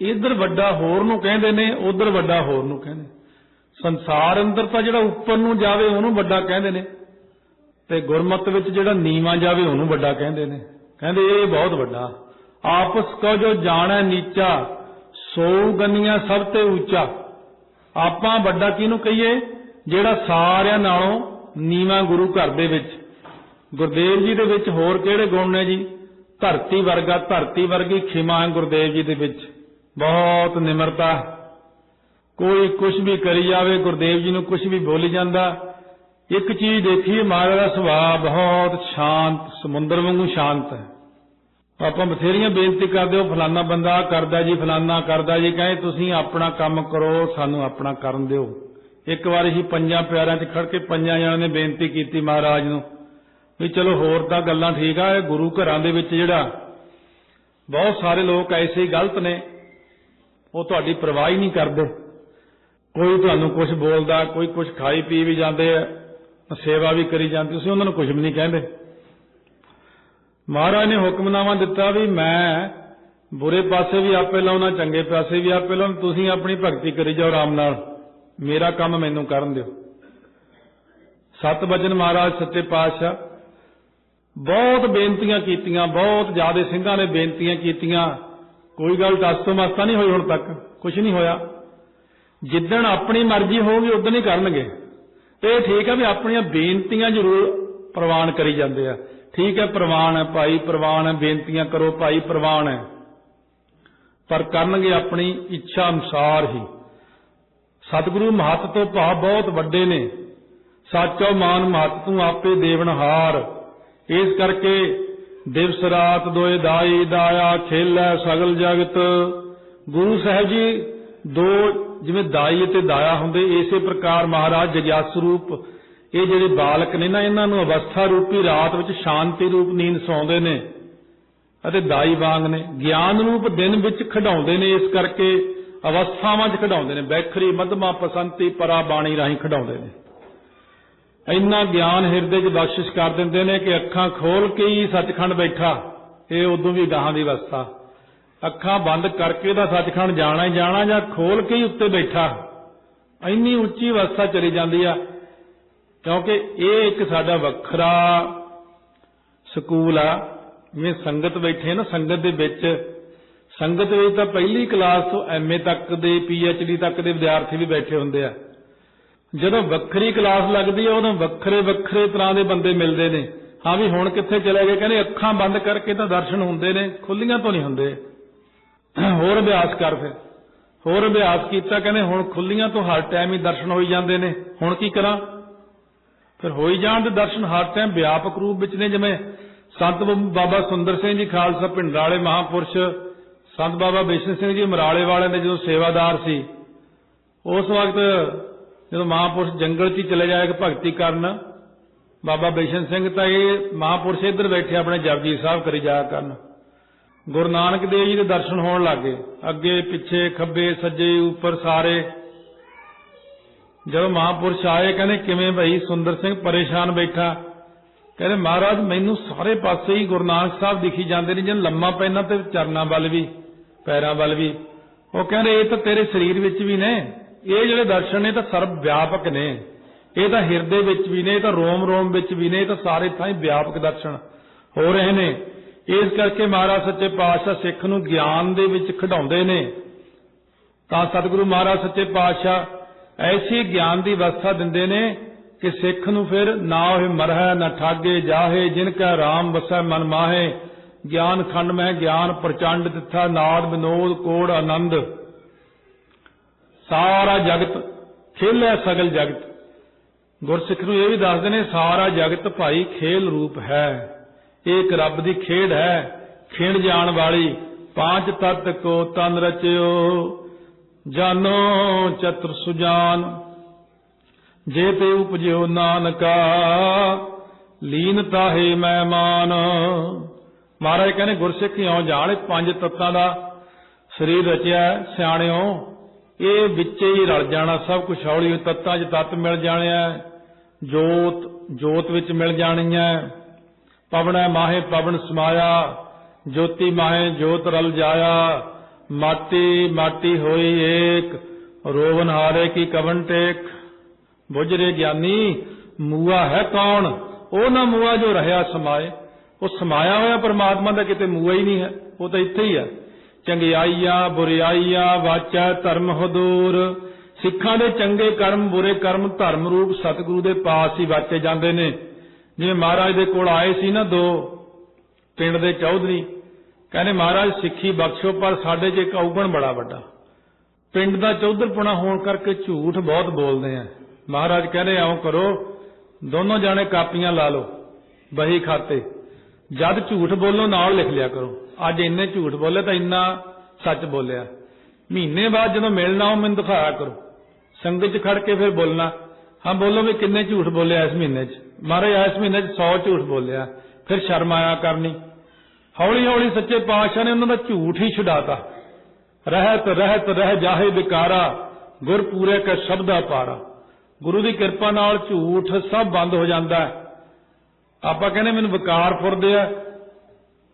ਇੱਧਰ ਵੱਡਾ ਹੋਰ ਨੂੰ ਕਹਿੰਦੇ ਨੇ, ਉਧਰ ਵੱਡਾ ਹੋਰ ਨੂੰ ਕਹਿੰਦੇ ਸੰਸਾਰ ਅੰਦਰ ਤਾਂ ਜਿਹੜਾ ਉੱਪਰ ਨੂੰ ਜਾਵੇ, ਉਹਨੂੰ ਵੱਡਾ ਕਹਿੰਦੇ ਨੇ। ਤੇ ਗੁਰਮਤ ਵਿੱਚ ਜਿਹੜਾ ਨੀਵਾ ਜਾਵੇ ਉਹਨੂੰ ਵੱਡਾ ਕਹਿੰਦੇ ਨੇ। ਕਹਿੰਦੇ ਇਹ ਬਹੁਤ ਵੱਡਾ। ਆਪਸ ਕੋ ਜੋ ਜਾਣੈ ਨੀਚਾ ਸੋ ਗੰਨੀਆਂ ਸਭ ਤੇ ਉੱਚਾ। ਆਪਾਂ ਵੱਡਾ ਕਿਹਨੂੰ ਕਹੀਏ? ਜਿਹੜਾ ਸਾਰਿਆਂ ਨਾਲੋਂ ਨੀਵਾ ਗੁਰੂ ਘਰ ਦੇ ਵਿੱਚ। ਗੁਰਦੇਵ ਜੀ ਦੇ ਵਿੱਚ ਹੋਰ ਕਿਹੜੇ ਗੁਣ ਨੇ ਜੀ? ਧਰਤੀ ਵਰਗਾ, ਧਰਤੀ ਵਰਗੀ ਖਿਮਾ ਹੈ ਗੁਰਦੇਵ ਜੀ ਦੇ ਵਿੱਚ। ਬਹੁਤ ਨਿਮਰਤਾ। ਕੋਈ ਕੁਝ ਵੀ ਕਰੀ ਜਾਵੇ, ਗੁਰਦੇਵ ਜੀ ਨੂੰ ਕੁਝ ਵੀ ਬੋਲੀ ਜਾਂਦਾ। ਇੱਕ ਚੀਜ਼ ਦੇਖੀਏ ਮਹਾਰਾਜ ਦਾ ਸੁਭਾਅ ਬਹੁਤ ਸ਼ਾਂਤ, ਸਮੁੰਦਰ ਵਾਂਗੂ ਸ਼ਾਂਤ ਹੈ। ਆਪਾਂ ਬਥੇਰੀਆਂ ਬੇਨਤੀ ਕਰਦੇ ਹੋ ਫਲਾਨਾ ਬੰਦਾ ਕਰਦਾ ਜੀ, ਫਲਾਨਾ ਕਰਦਾ ਜੀ ਕਹੇ ਤੁਸੀਂ ਆਪਣਾ ਕੰਮ ਕਰੋ, ਸਾਨੂੰ ਆਪਣਾ ਕਰਨ ਦਿਓ। ਇੱਕ ਵਾਰ ਹੀ ਪੰਜਾਂ ਪਿਆਰਿਆਂ 'ਚ ਖੜ ਕੇ ਪੰਜਾਂ ਜਣਾਂ ਨੇ ਬੇਨਤੀ ਕੀਤੀ ਮਹਾਰਾਜ ਨੂੰ ਵੀ ਚਲੋ ਹੋਰ ਤਾਂ ਗੱਲਾਂ ਠੀਕ ਆ, ਇਹ ਗੁਰੂ ਘਰਾਂ ਦੇ ਵਿੱਚ ਜਿਹੜਾ ਬਹੁਤ ਸਾਰੇ ਲੋਕ ਐਸੇ ਹੀ ਗਲਤ ਨੇ, ਉਹ ਤੁਹਾਡੀ ਪਰਵਾਹ ਹੀ ਨਹੀਂ ਕਰਦੇ। ਕੋਈ ਤੁਹਾਨੂੰ ਕੁਝ ਬੋਲਦਾ, ਕੋਈ ਕੁਝ ਖਾਈ ਪੀ ਵੀ ਜਾਂਦੇ ਆ ਸੇਵਾ ਵੀ ਕਰੀ ਜਾਂਦੇ, ਤੁਸੀਂ ਉਹਨਾਂ ਨੂੰ ਕੁਝ ਵੀ ਨਹੀਂ ਕਹਿੰਦੇ। ਮਹਾਰਾਜ ਨੇ ਹੁਕਮਨਾਮਾ ਦਿੱਤਾ ਵੀ ਮੈਂ ਬੁਰੇ ਪਾਸੇ ਵੀ ਆਪੇ ਲਾਉਣਾ, ਚੰਗੇ ਪਾਸੇ ਵੀ ਆਪੇ ਲਾਉਣਾ, ਤੁਸੀਂ ਆਪਣੀ ਭਗਤੀ ਕਰੀ ਜਾਓ ਆਰਾਮ ਨਾਲ। ਮੇਰਾ ਕੰਮ ਮੈਨੂੰ ਕਰਨ ਦਿਓ। ਸਤ ਬਚਨ ਮਹਾਰਾਜ, ਸੱਚੇ ਪਾਤਸ਼ਾਹ। ਬਹੁਤ ਬੇਨਤੀਆਂ ਕੀਤੀਆਂ, ਬਹੁਤ ਜ਼ਿਆਦਾ ਸਿੰਘਾਂ ਨੇ ਬੇਨਤੀਆਂ ਕੀਤੀਆਂ। ਕੋਈ ਗੱਲ ਟਸ ਤੋਂ ਮਸਤਾ ਨਹੀਂ ਹੋਈ ਹੁਣ ਤੱਕ ਕੁਝ ਨਹੀਂ ਹੋਇਆ। ਜਿੱਦਣ ਆਪਣੀ ਮਰਜ਼ੀ ਹੋਊਗੀ, ਉਦੋਂ ਹੀ ਕਰਨਗੇ। ਤੇ ਇਹ ਠੀਕ ਹੈ ਵੀ ਆਪਣੀਆਂ ਬੇਨਤੀਆਂ ਜ਼ਰੂਰ ਪ੍ਰਵਾਨ ਕਰੀ ਜਾਂਦੇ ਆ। ਠੀਕ ਹੈ ਪ੍ਰਵਾਨ ਹੈ ਭਾਈ ਪ੍ਰਵਾਨ ਹੈ ਬੇਨਤੀਆਂ ਕਰੋ, ਭਾਈ ਪ੍ਰਵਾਨ ਹੈ ਪਰ ਕਰਨਗੇ ਆਪਣੀ ਇੱਛਾ ਅਨੁਸਾਰ ਹੀ। ਸਤਿਗੁਰੂ ਮਹੱਤ ਤੋਂ ਭਾਵ ਬਹੁਤ ਵੱਡੇ ਨੇ। ਸਾਚੋ ਮਾਨ ਮਹੱਤ ਤੂੰ ਆਪੇ ਦੇਵਨਹਾਰ ਇਸ ਕਰਕੇ ਦਿਵਸ ਰਾਤ ਦੋਏ ਦਾਈ ਦਾਇਆ ਖੇਲੈ ਸਗਲ ਜਗਤ। ਗੁਰੂ ਸਾਹਿਬ ਜੀ ਦੋ ਜਿਵੇਂ ਦਾਈ ਅਤੇ ਦਾਇਆ ਹੁੰਦੇ, ਇਸੇ ਪ੍ਰਕਾਰ ਮਹਾਰਾਜ ਜਗਿਆਸੂ ਰੂਪ। ਇਹ ਜਿਹੜੇ ਬਾਲਕ ਨੇ ਨਾ, ਇਹਨਾਂ ਨੂੰ ਅਵਸਥਾ ਰੂਪੀ ਰਾਤ ਵਿੱਚ ਸ਼ਾਂਤੀ ਰੂਪ ਨੀਂਦ ਸੌਂਦੇ ਨੇ ਅਤੇ ਦਾਈ ਵਾਂਗ ਨੇ। ਗਿਆਨ ਰੂਪ ਦਿਨ ਵਿੱਚ ਖਡਾਉਂਦੇ ਨੇ, ਇਸ ਕਰਕੇ ਅਵਸਥਾਵਾਂ 'ਚ ਖਡਾਉਂਦੇ ਨੇ। ਬੈਖਰੀ, ਮਧਮਾ, ਪਸੰਤੀ, ਪਰਾ, ਬਾਣੀ ਰਾਹੀਂ ਖਡਾਉਂਦੇ ਨੇ। ਇੰਨਾ ਗਿਆਨ ਹਿਰਦੇ 'ਚ ਬਖਸ਼ਿਸ਼ ਕਰ ਦਿੰਦੇ ਨੇ ਕਿ ਅੱਖਾਂ ਖੋਲ ਕੇ ਹੀ ਸੱਚਖੰਡ ਬੈਠਾ। ਇਹ ਉਦੋਂ ਵੀ ਗਾਹਾਂ ਦੀ ਅਵਸਥਾ। ਅੱਖਾਂ ਬੰਦ ਕਰਕੇ ਤਾਂ ਸੱਚਖੰਡ ਜਾਣਾ ਹੀ ਜਾਣਾ ਜਾਂ ਖੋਲ ਕੇ ਹੀ ਉੱਤੇ ਬੈਠਾ। ਇੰਨੀ ਉੱਚੀ ਅਵਸਥਾ ਚਲੀ ਜਾਂਦੀ ਆ, ਕਿਉਂਕਿ ਇਹ ਇੱਕ ਸਾਡਾ ਵੱਖਰਾ ਸਕੂਲ ਆ। ਜਿਵੇਂ ਸੰਗਤ ਬੈਠੇ ਨਾ, ਸੰਗਤ ਦੇ ਵਿੱਚ, ਸੰਗਤ ਵਿੱਚ ਤਾਂ ਪਹਿਲੀ ਕਲਾਸ ਤੋਂ ਐਮਏ ਤੱਕ ਦੇ, ਪੀਐਚਡੀ ਤੱਕ ਦੇ ਵਿਦਿਆਰਥੀ ਵੀ ਬੈਠੇ ਹੁੰਦੇ ਆ। ਜਦੋਂ ਵੱਖਰੀ ਕਲਾਸ ਲੱਗਦੀ ਹੈ ਉਦੋਂ ਵੱਖਰੇ ਵੱਖਰੇ ਤਰ੍ਹਾਂ ਦੇ ਬੰਦੇ ਮਿਲਦੇ ਨੇ। ਹਾਂ ਵੀ ਹੁਣ ਕਿੱਥੇ ਚਲੇ ਗਏ? ਕਹਿੰਦੇ ਅੱਖਾਂ ਬੰਦ ਕਰਕੇ ਤਾਂ ਦਰਸ਼ਨ ਹੁੰਦੇ ਨੇ, ਖੁੱਲੀਆਂ ਤੋਂ ਨਹੀਂ ਹੁੰਦੇ। ਹੋਰ ਅਭਿਆਸ ਕਰ ਫਿਰ। ਹੋਰ ਅਭਿਆਸ ਕੀਤਾ, ਕਹਿੰਦੇ ਹੁਣ ਖੁੱਲੀਆਂ ਤੋਂ ਹਰ ਟਾਈਮ ਹੀ ਦਰਸ਼ਨ ਹੋਈ ਜਾਂਦੇ ਨੇ। ਹੁਣ ਕੀ ਕਰਾਂ? ਫਿਰ ਹੋਈ ਜਾਣ ਦੇ ਦਰਸ਼ਨ ਹਰ ਟਾਈਮ ਵਿਆਪਕ ਰੂਪ ਵਿੱਚ ਨੇ, ਜਿਵੇਂ ਸੰਤ ਬਾਬਾ ਸੁੰਦਰ ਸਿੰਘ ਜੀ ਖਾਲਸਾ ਪਿੰਡ ਵਾਲੇ ਮਹਾਪੁਰਸ਼, ਸੰਤ ਬਾਬਾ ਬੇਸ਼ਨ ਸਿੰਘ ਜੀ ਮਰਾਲੇ ਵਾਲਿਆਂ ਦੇ ਜਦੋਂ ਸੇਵਾਦਾਰ ਸੀ, ਉਸ ਵਕਤ ਜਦੋਂ ਮਹਾਪੁਰਸ਼ ਜੰਗਲ 'ਚ ਹੀ ਚਲੇ ਜਾਏ ਕਿ ਭਗਤੀ ਕਰਨ, ਬਾਬਾ ਬੇਸ਼ਨ ਸਿੰਘ ਤਾਂ ਇਹ ਮਹਾਪੁਰਸ਼ ਇੱਧਰ ਬੈਠੇ ਆਪਣੇ ਜਪਜੀ ਸਾਹਿਬ ਕਰੀ ਜਾਇਆ ਕਰਨ। ਗੁਰੂ ਨਾਨਕ ਦੇਵ ਜੀ ਦੇ ਦਰਸ਼ਨ ਹੋਣ ਲੱਗੇ। ਅੱਗੇ, ਪਿੱਛੇ, ਖੱਬੇ, ਸੱਜੇ, ਉੱਪਰ ਸਾਰੇ। ਜਦੋਂ ਮਹਾਪੁਰਸ਼ ਆਏ, ਕਹਿੰਦੇ, ਕਿਵੇਂ ਭਾਈ ਸੁੰਦਰ ਸਿੰਘ ਪਰੇਸ਼ਾਨ ਬੈਠਾ? ਕਹਿੰਦੇ, ਮਹਾਰਾਜ, ਮੈਨੂੰ ਸਾਰੇ ਪਾਸੇ ਹੀ ਗੁਰੂ ਨਾਨਕ ਸਾਹਿਬ ਦਿਖੀ ਜਾਂਦੇ ਨੇ ਜਿਵੇਂ ਲੰਮਾ ਪੈਣਾ ਤੇ ਚਰਨਾਂ ਵੱਲ ਵੀ, ਪੈਰਾਂ ਵੱਲ ਵੀ। ਉਹ ਕਹਿੰਦੇ, ਇਹ ਤਾਂ ਤੇਰੇ ਸਰੀਰ ਵਿੱਚ ਵੀ ਨੇ। ਇਹ ਜਿਹੜੇ ਦਰਸ਼ਨ ਨੇ ਤਾਂ ਸਰਬ ਵਿਆਪਕ ਨੇ। ਇਹ ਤਾਂ ਹਿਰਦੇ ਵਿੱਚ ਵੀ ਨੇ, ਇਹ ਤਾਂ ਰੋਮ ਰੋਮ ਵਿੱਚ ਵੀ ਨੇ, ਇਹ ਤਾਂ ਸਾਰੇ ਥਾਂ ਹੀ ਵਿਆਪਕ ਦਰਸ਼ਨ ਹੋ ਰਹੇ ਨੇ। ਇਸ ਕਰਕੇ ਮਹਾਰਾਜ ਸੱਚੇ ਪਾਤਸ਼ਾਹ ਸਿੱਖ ਨੂੰ ਗਿਆਨ ਦੇ ਵਿੱਚ ਖਿਡਾਉਂਦੇ ਨੇ। ਤਾਂ ਸਤਿਗੁਰੂ ਮਹਾਰਾਜ ਸੱਚੇ ਪਾਤਸ਼ਾਹ ਐਸੀ ਗਿਆਨ ਦੀ ਅਵਸਥਾ ਦਿੰਦੇ ਨੇ ਕਿ ਸਿੱਖ ਨੂੰ ਫਿਰ ਨਾ ਹੋਏ ਮਰਹਿ, ਨਾ ਠਾਗੇ ਜਾਹੇ, ਜਿਨ ਕੈ ਰਾਮ ਵਸੈ ਮਨ ਮਾਹੇ। ਗਿਆਨ ਖੰਡ ਮਹਿ ਗਿਆਨ ਪ੍ਰਚੰਡ ਤਿੱਥਾ, ਨਾਦ ਵਿਨੋਦ ਕੋੜ ਆਨੰਦ। ਸਾਰਾ ਜਗਤ ਖੇਲੇ ਸਗਲ ਜਗਤ। ਗੁਰਸਿੱਖ ਨੂੰ ਇਹ ਵੀ ਦੱਸਦੇ ਨੇ, ਸਾਰਾ ਜਗਤ ਭਾਈ ਖੇਲ ਰੂਪ ਹੈ। ਇਹ ਇੱਕ ਰੱਬ ਦੀ ਖੇਡ ਹੈ ਖੇਡ ਜਾਣ ਵਾਲੀ ਪਾਂਚ ਤਤ ਕੋ ਤਨ ਰਚਿਓ। ਜਾਨੋ ਚਤੁਰ ਸੁਜਾਨ ਜੇ ਤੇ ਉਪਜਿਓ ਨਾਨਕਾ ਲੀਨ ਤਾਹੇ ਮਹਿਮਾਨ। ਮਹਾਰਾਜ ਕਹਿੰਦੇ ਗੁਰਸਿੱਖ ਇਉਂ ਜਾਣ ਪੰਜ ਤੱਤਾਂ ਦਾ ਸਰੀਰ ਰਚਿਆ ਹੈ, ਸਿਆਣਿਓ ਇਹ ਵਿੱਚੇ ਹੀ ਰਲ ਜਾਣਾ ਸਭ ਕੁਝ ਹੌਲੀ ਤੱਤਾਂ 'ਚ ਤੱਤ ਮਿਲ ਜਾਣੇ ਆ ਜੋਤ ਜੋਤ ਵਿੱਚ ਮਿਲ ਜਾਣੀ ਹੈ ਪਵਣੈ ਮਾਹੇ ਪਵਨ ਸਮਾਇਆ, ਜੋਤੀ ਮਾਹੇ ਜੋਤ ਰਲ ਜਾਇਆ ਮਾਟੀ ਮਾਟੀ ਹੋਈ ਏਕ, ਰੋਵਨ ਹਾਰੇ ਕੀ ਕਵਨ ਟੇਕ। ਬੁਝਰੇ ਗਿਆਨੀ, ਮੂਆ ਹੈ ਕੌਣ? ਉਹ ਨਾ ਮੂਆ ਜੋ ਰਹਾ ਸਮਾਏ। ਉਹ ਸਮਾਇਆ ਹੋਇਆ ਪਰਮਾਤਮਾ ਦਾ ਕਿਤੇ ਮੂਆ ਹੀ ਨਹੀਂ ਹੈ, ਉਹ ਤਾਂ ਇੱਥੇ ਹੀ ਹੈ। ਚੰਗਿਆਈਆਂ, ਬੁਰਿਆਈਆਂ, ਵਾਚਾ ਧਰਮ ਹਦੂਰ ਸਿੱਖਾਂ ਦੇ ਚੰਗੇ ਕਰਮ, ਬੁਰੇ ਕਰਮ ਧਰਮ ਰੂਪ ਸਤਿਗੁਰੂ ਦੇ ਪਾਸ ਹੀ ਵਾਚੇ ਜਾਂਦੇ ਨੇ। ਜਿਵੇਂ ਮਹਾਰਾਜ ਦੇ ਕੋਲ ਆਏ ਸੀ ਨਾ ਦੋ ਪਿੰਡ ਦੇ ਚੌਧਰੀ, ਕਹਿੰਦੇ ਮਹਾਰਾਜ ਸਿੱਖੀ ਬਖਸ਼ੋ, ਪਰ ਸਾਡੇ 'ਚ ਇੱਕ ਔਗਣ ਬੜਾ ਵੱਡਾ। ਪਿੰਡ ਦਾ ਚੌਧਰਪੁਣਾ ਹੋਣ ਕਰਕੇ ਝੂਠ ਬਹੁਤ ਬੋਲਦੇ ਆ। ਮਹਾਰਾਜ ਕਹਿੰਦੇ ਆਓ ਕਰੋ, ਦੋਨੋਂ ਜਾਣੇ ਕਾਪੀਆਂ ਲਾ ਲਓ, ਬਹੀ ਖਾਤੇ। ਜਦ ਝੂਠ ਬੋਲੋ, ਨਾਲ ਲਿਖ ਲਿਆ ਕਰੋ। ਅੱਜ ਇੰਨੇ ਝੂਠ ਬੋਲੇ ਤਾਂ ਇੰਨਾ ਸੱਚ ਬੋਲਿਆ। ਮਹੀਨੇ ਬਾਅਦ ਜਦੋਂ ਮਿਲਣਾ, ਉਹ ਮੈਨੂੰ ਦਿਖਾਇਆ ਕਰੋ। ਸੰਗਤ 'ਚ ਖੜ ਕੇ ਫਿਰ ਬੋਲਣਾ। ਹਾਂ, ਬੋਲੋ ਵੀ ਕਿੰਨੇ ਝੂਠ ਬੋਲਿਆ ਇਸ ਮਹੀਨੇ 'ਚ? ਮਹਾਰਾਜ, ਇਸ ਮਹੀਨੇ 'ਚ 100 ਝੂਠ ਬੋਲਿਆ। ਫਿਰ ਸ਼ਰਮ ਆਇਆ ਕਰਨੀ। ਹੌਲੀ ਹੌਲੀ ਸੱਚੇ ਪਾਤਸ਼ਾਹ ਨੇ ਉਹਨਾਂ ਦਾ ਝੂਠ ਹੀ ਛੁਡਾਤਾ। ਰਹਿਤ ਰਹਿਤ, ਰਹਿ ਜਾਹੇ ਵਿਕਾਰਾ, ਗੁਰ ਪੂਰੇ ਕੈ ਸ਼ਬਦਾ ਪਾਰਾ ਗੁਰੂ ਦੀ ਕਿਰਪਾ ਨਾਲ ਝੂਠ ਸਭ ਬੰਦ ਹੋ ਜਾਂਦਾ ਹੈ। ਆਪਾਂ ਕਹਿੰਦੇ ਮੈਨੂੰ ਵਿਕਾਰ ਫੁਰਦੇ ਆ।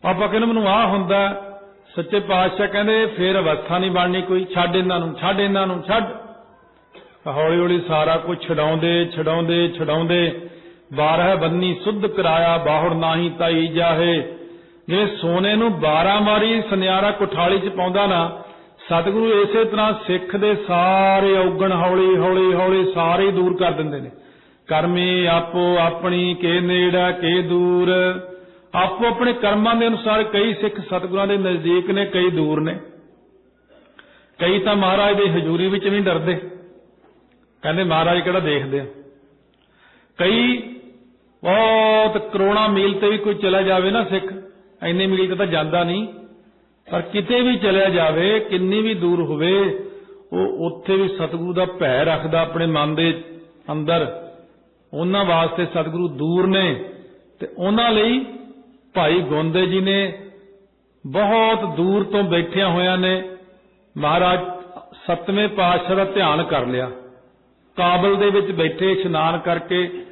ਆਪਾਂ ਕਹਿੰਦੇ ਮੈਨੂੰ ਆਹ ਹੁੰਦਾ। ਸੱਚੇ ਪਾਤਸ਼ਾਹ ਕਹਿੰਦੇ, ਫੇਰ ਅਵਸਥਾ ਨਹੀਂ ਬਣਨੀ ਕੋਈ। ਛੱਡ ਇਹਨਾਂ ਨੂੰ, ਛੱਡ ਇਹਨਾਂ ਨੂੰ, ਛੱਡ। ਹੌਲੀ ਹੌਲੀ ਸਾਰਾ ਕੁਝ ਛਡਾਉਂਦੇ ਛਡਾਉਂਦੇ ਛਡਾਉਂਦੇ। ਬਾਰਹ ਬੰਨੀ ਸੁੱਧ ਕਰਾਇਆ, ਬਾਹੜ ਨਾਹੀ ਤਾਈ ਜਾਹੇ। ਜਿਵੇਂ ਸੋਨੇ ਨੂੰ 12 ਮਾਰੀ ਸੁਨਿਆਰਾ ਕੁਠਾਲੀ ਚ ਪਾਉਂਦਾ ਨਾ, ਸਤਿਗੁਰੂ ਇਸੇ ਤਰ੍ਹਾਂ ਸਿੱਖ ਦੇ ਸਾਰੇ ਔਗਣ ਹੌਲੀ ਹੌਲੀ ਹੌਲੀ ਸਾਰੇ ਦੂਰ ਕਰ ਦਿੰਦੇ ਨੇ। ਕਰਮੀ ਆਪੋ ਆਪਣੀ, ਕੇ ਨੇੜਾ, ਕੇ ਦੂਰ। ਆਪੋ ਆਪਣੇ ਕਰਮਾਂ ਦੇ ਅਨੁਸਾਰ ਕਈ ਸਿੱਖ ਸਤਿਗੁਰਾਂ ਦੇ ਨਜ਼ਦੀਕ ਨੇ, ਕਈ ਦੂਰ ਨੇ। ਕਈ ਤਾਂ ਮਹਾਰਾਜ ਦੀ ਹਜ਼ੂਰੀ ਵਿੱਚ ਨਹੀਂ ਡਰਦੇ। ਕਹਿੰਦੇ ਮਹਾਰਾਜ ਕਿਹੜਾ ਦੇਖਦੇ ਆ? ਕਈ ਬਹੁਤ ਕਰੋੜਾਂ ਮੀਲ ਤੇ ਵੀ ਕੋਈ ਚਲਾ ਜਾਵੇ ਨਾ ਸਿੱਖ, ਇੰਨੇ ਮੀਲ ਤੇ ਤਾਂ ਜਾਂਦਾ ਨਹੀਂ। ਪਰ ਕਿਤੇ ਵੀ ਚਲਿਆ ਜਾਵੇ, ਕਿੰਨੀ ਵੀ ਦੂਰ ਹੋਵੇ, ਉਹ ਉੱਥੇ ਵੀ ਸਤਿਗੁਰੂ ਦਾ ਭੈ ਰੱਖਦਾ ਆਪਣੇ ਮਨ ਦੇ ਅੰਦਰ। ਉਹਨਾਂ ਵਾਸਤੇ ਸਤਿਗੁਰੂ ਦੂਰ ਨੇ ਤੇ ਉਹਨਾਂ ਲਈ ਭਾਈ ਗੋਂਦੇ ਜੀ ਨੇ ਬਹੁਤ ਦੂਰ ਤੋਂ ਬੈਠਿਆਂ ਹੋਇਆਂ ਨੇ ਮਹਾਰਾਜ ਸਤਵੇਂ ਪਾਤਸ਼ਾਹ ਦਾ ਧਿਆਨ ਕਰ ਲਿਆ। ਕਾਬਲ ਦੇ ਵਿੱਚ ਬੈਠੇ, ਇਸ਼ਨਾਨ ਕਰਕੇ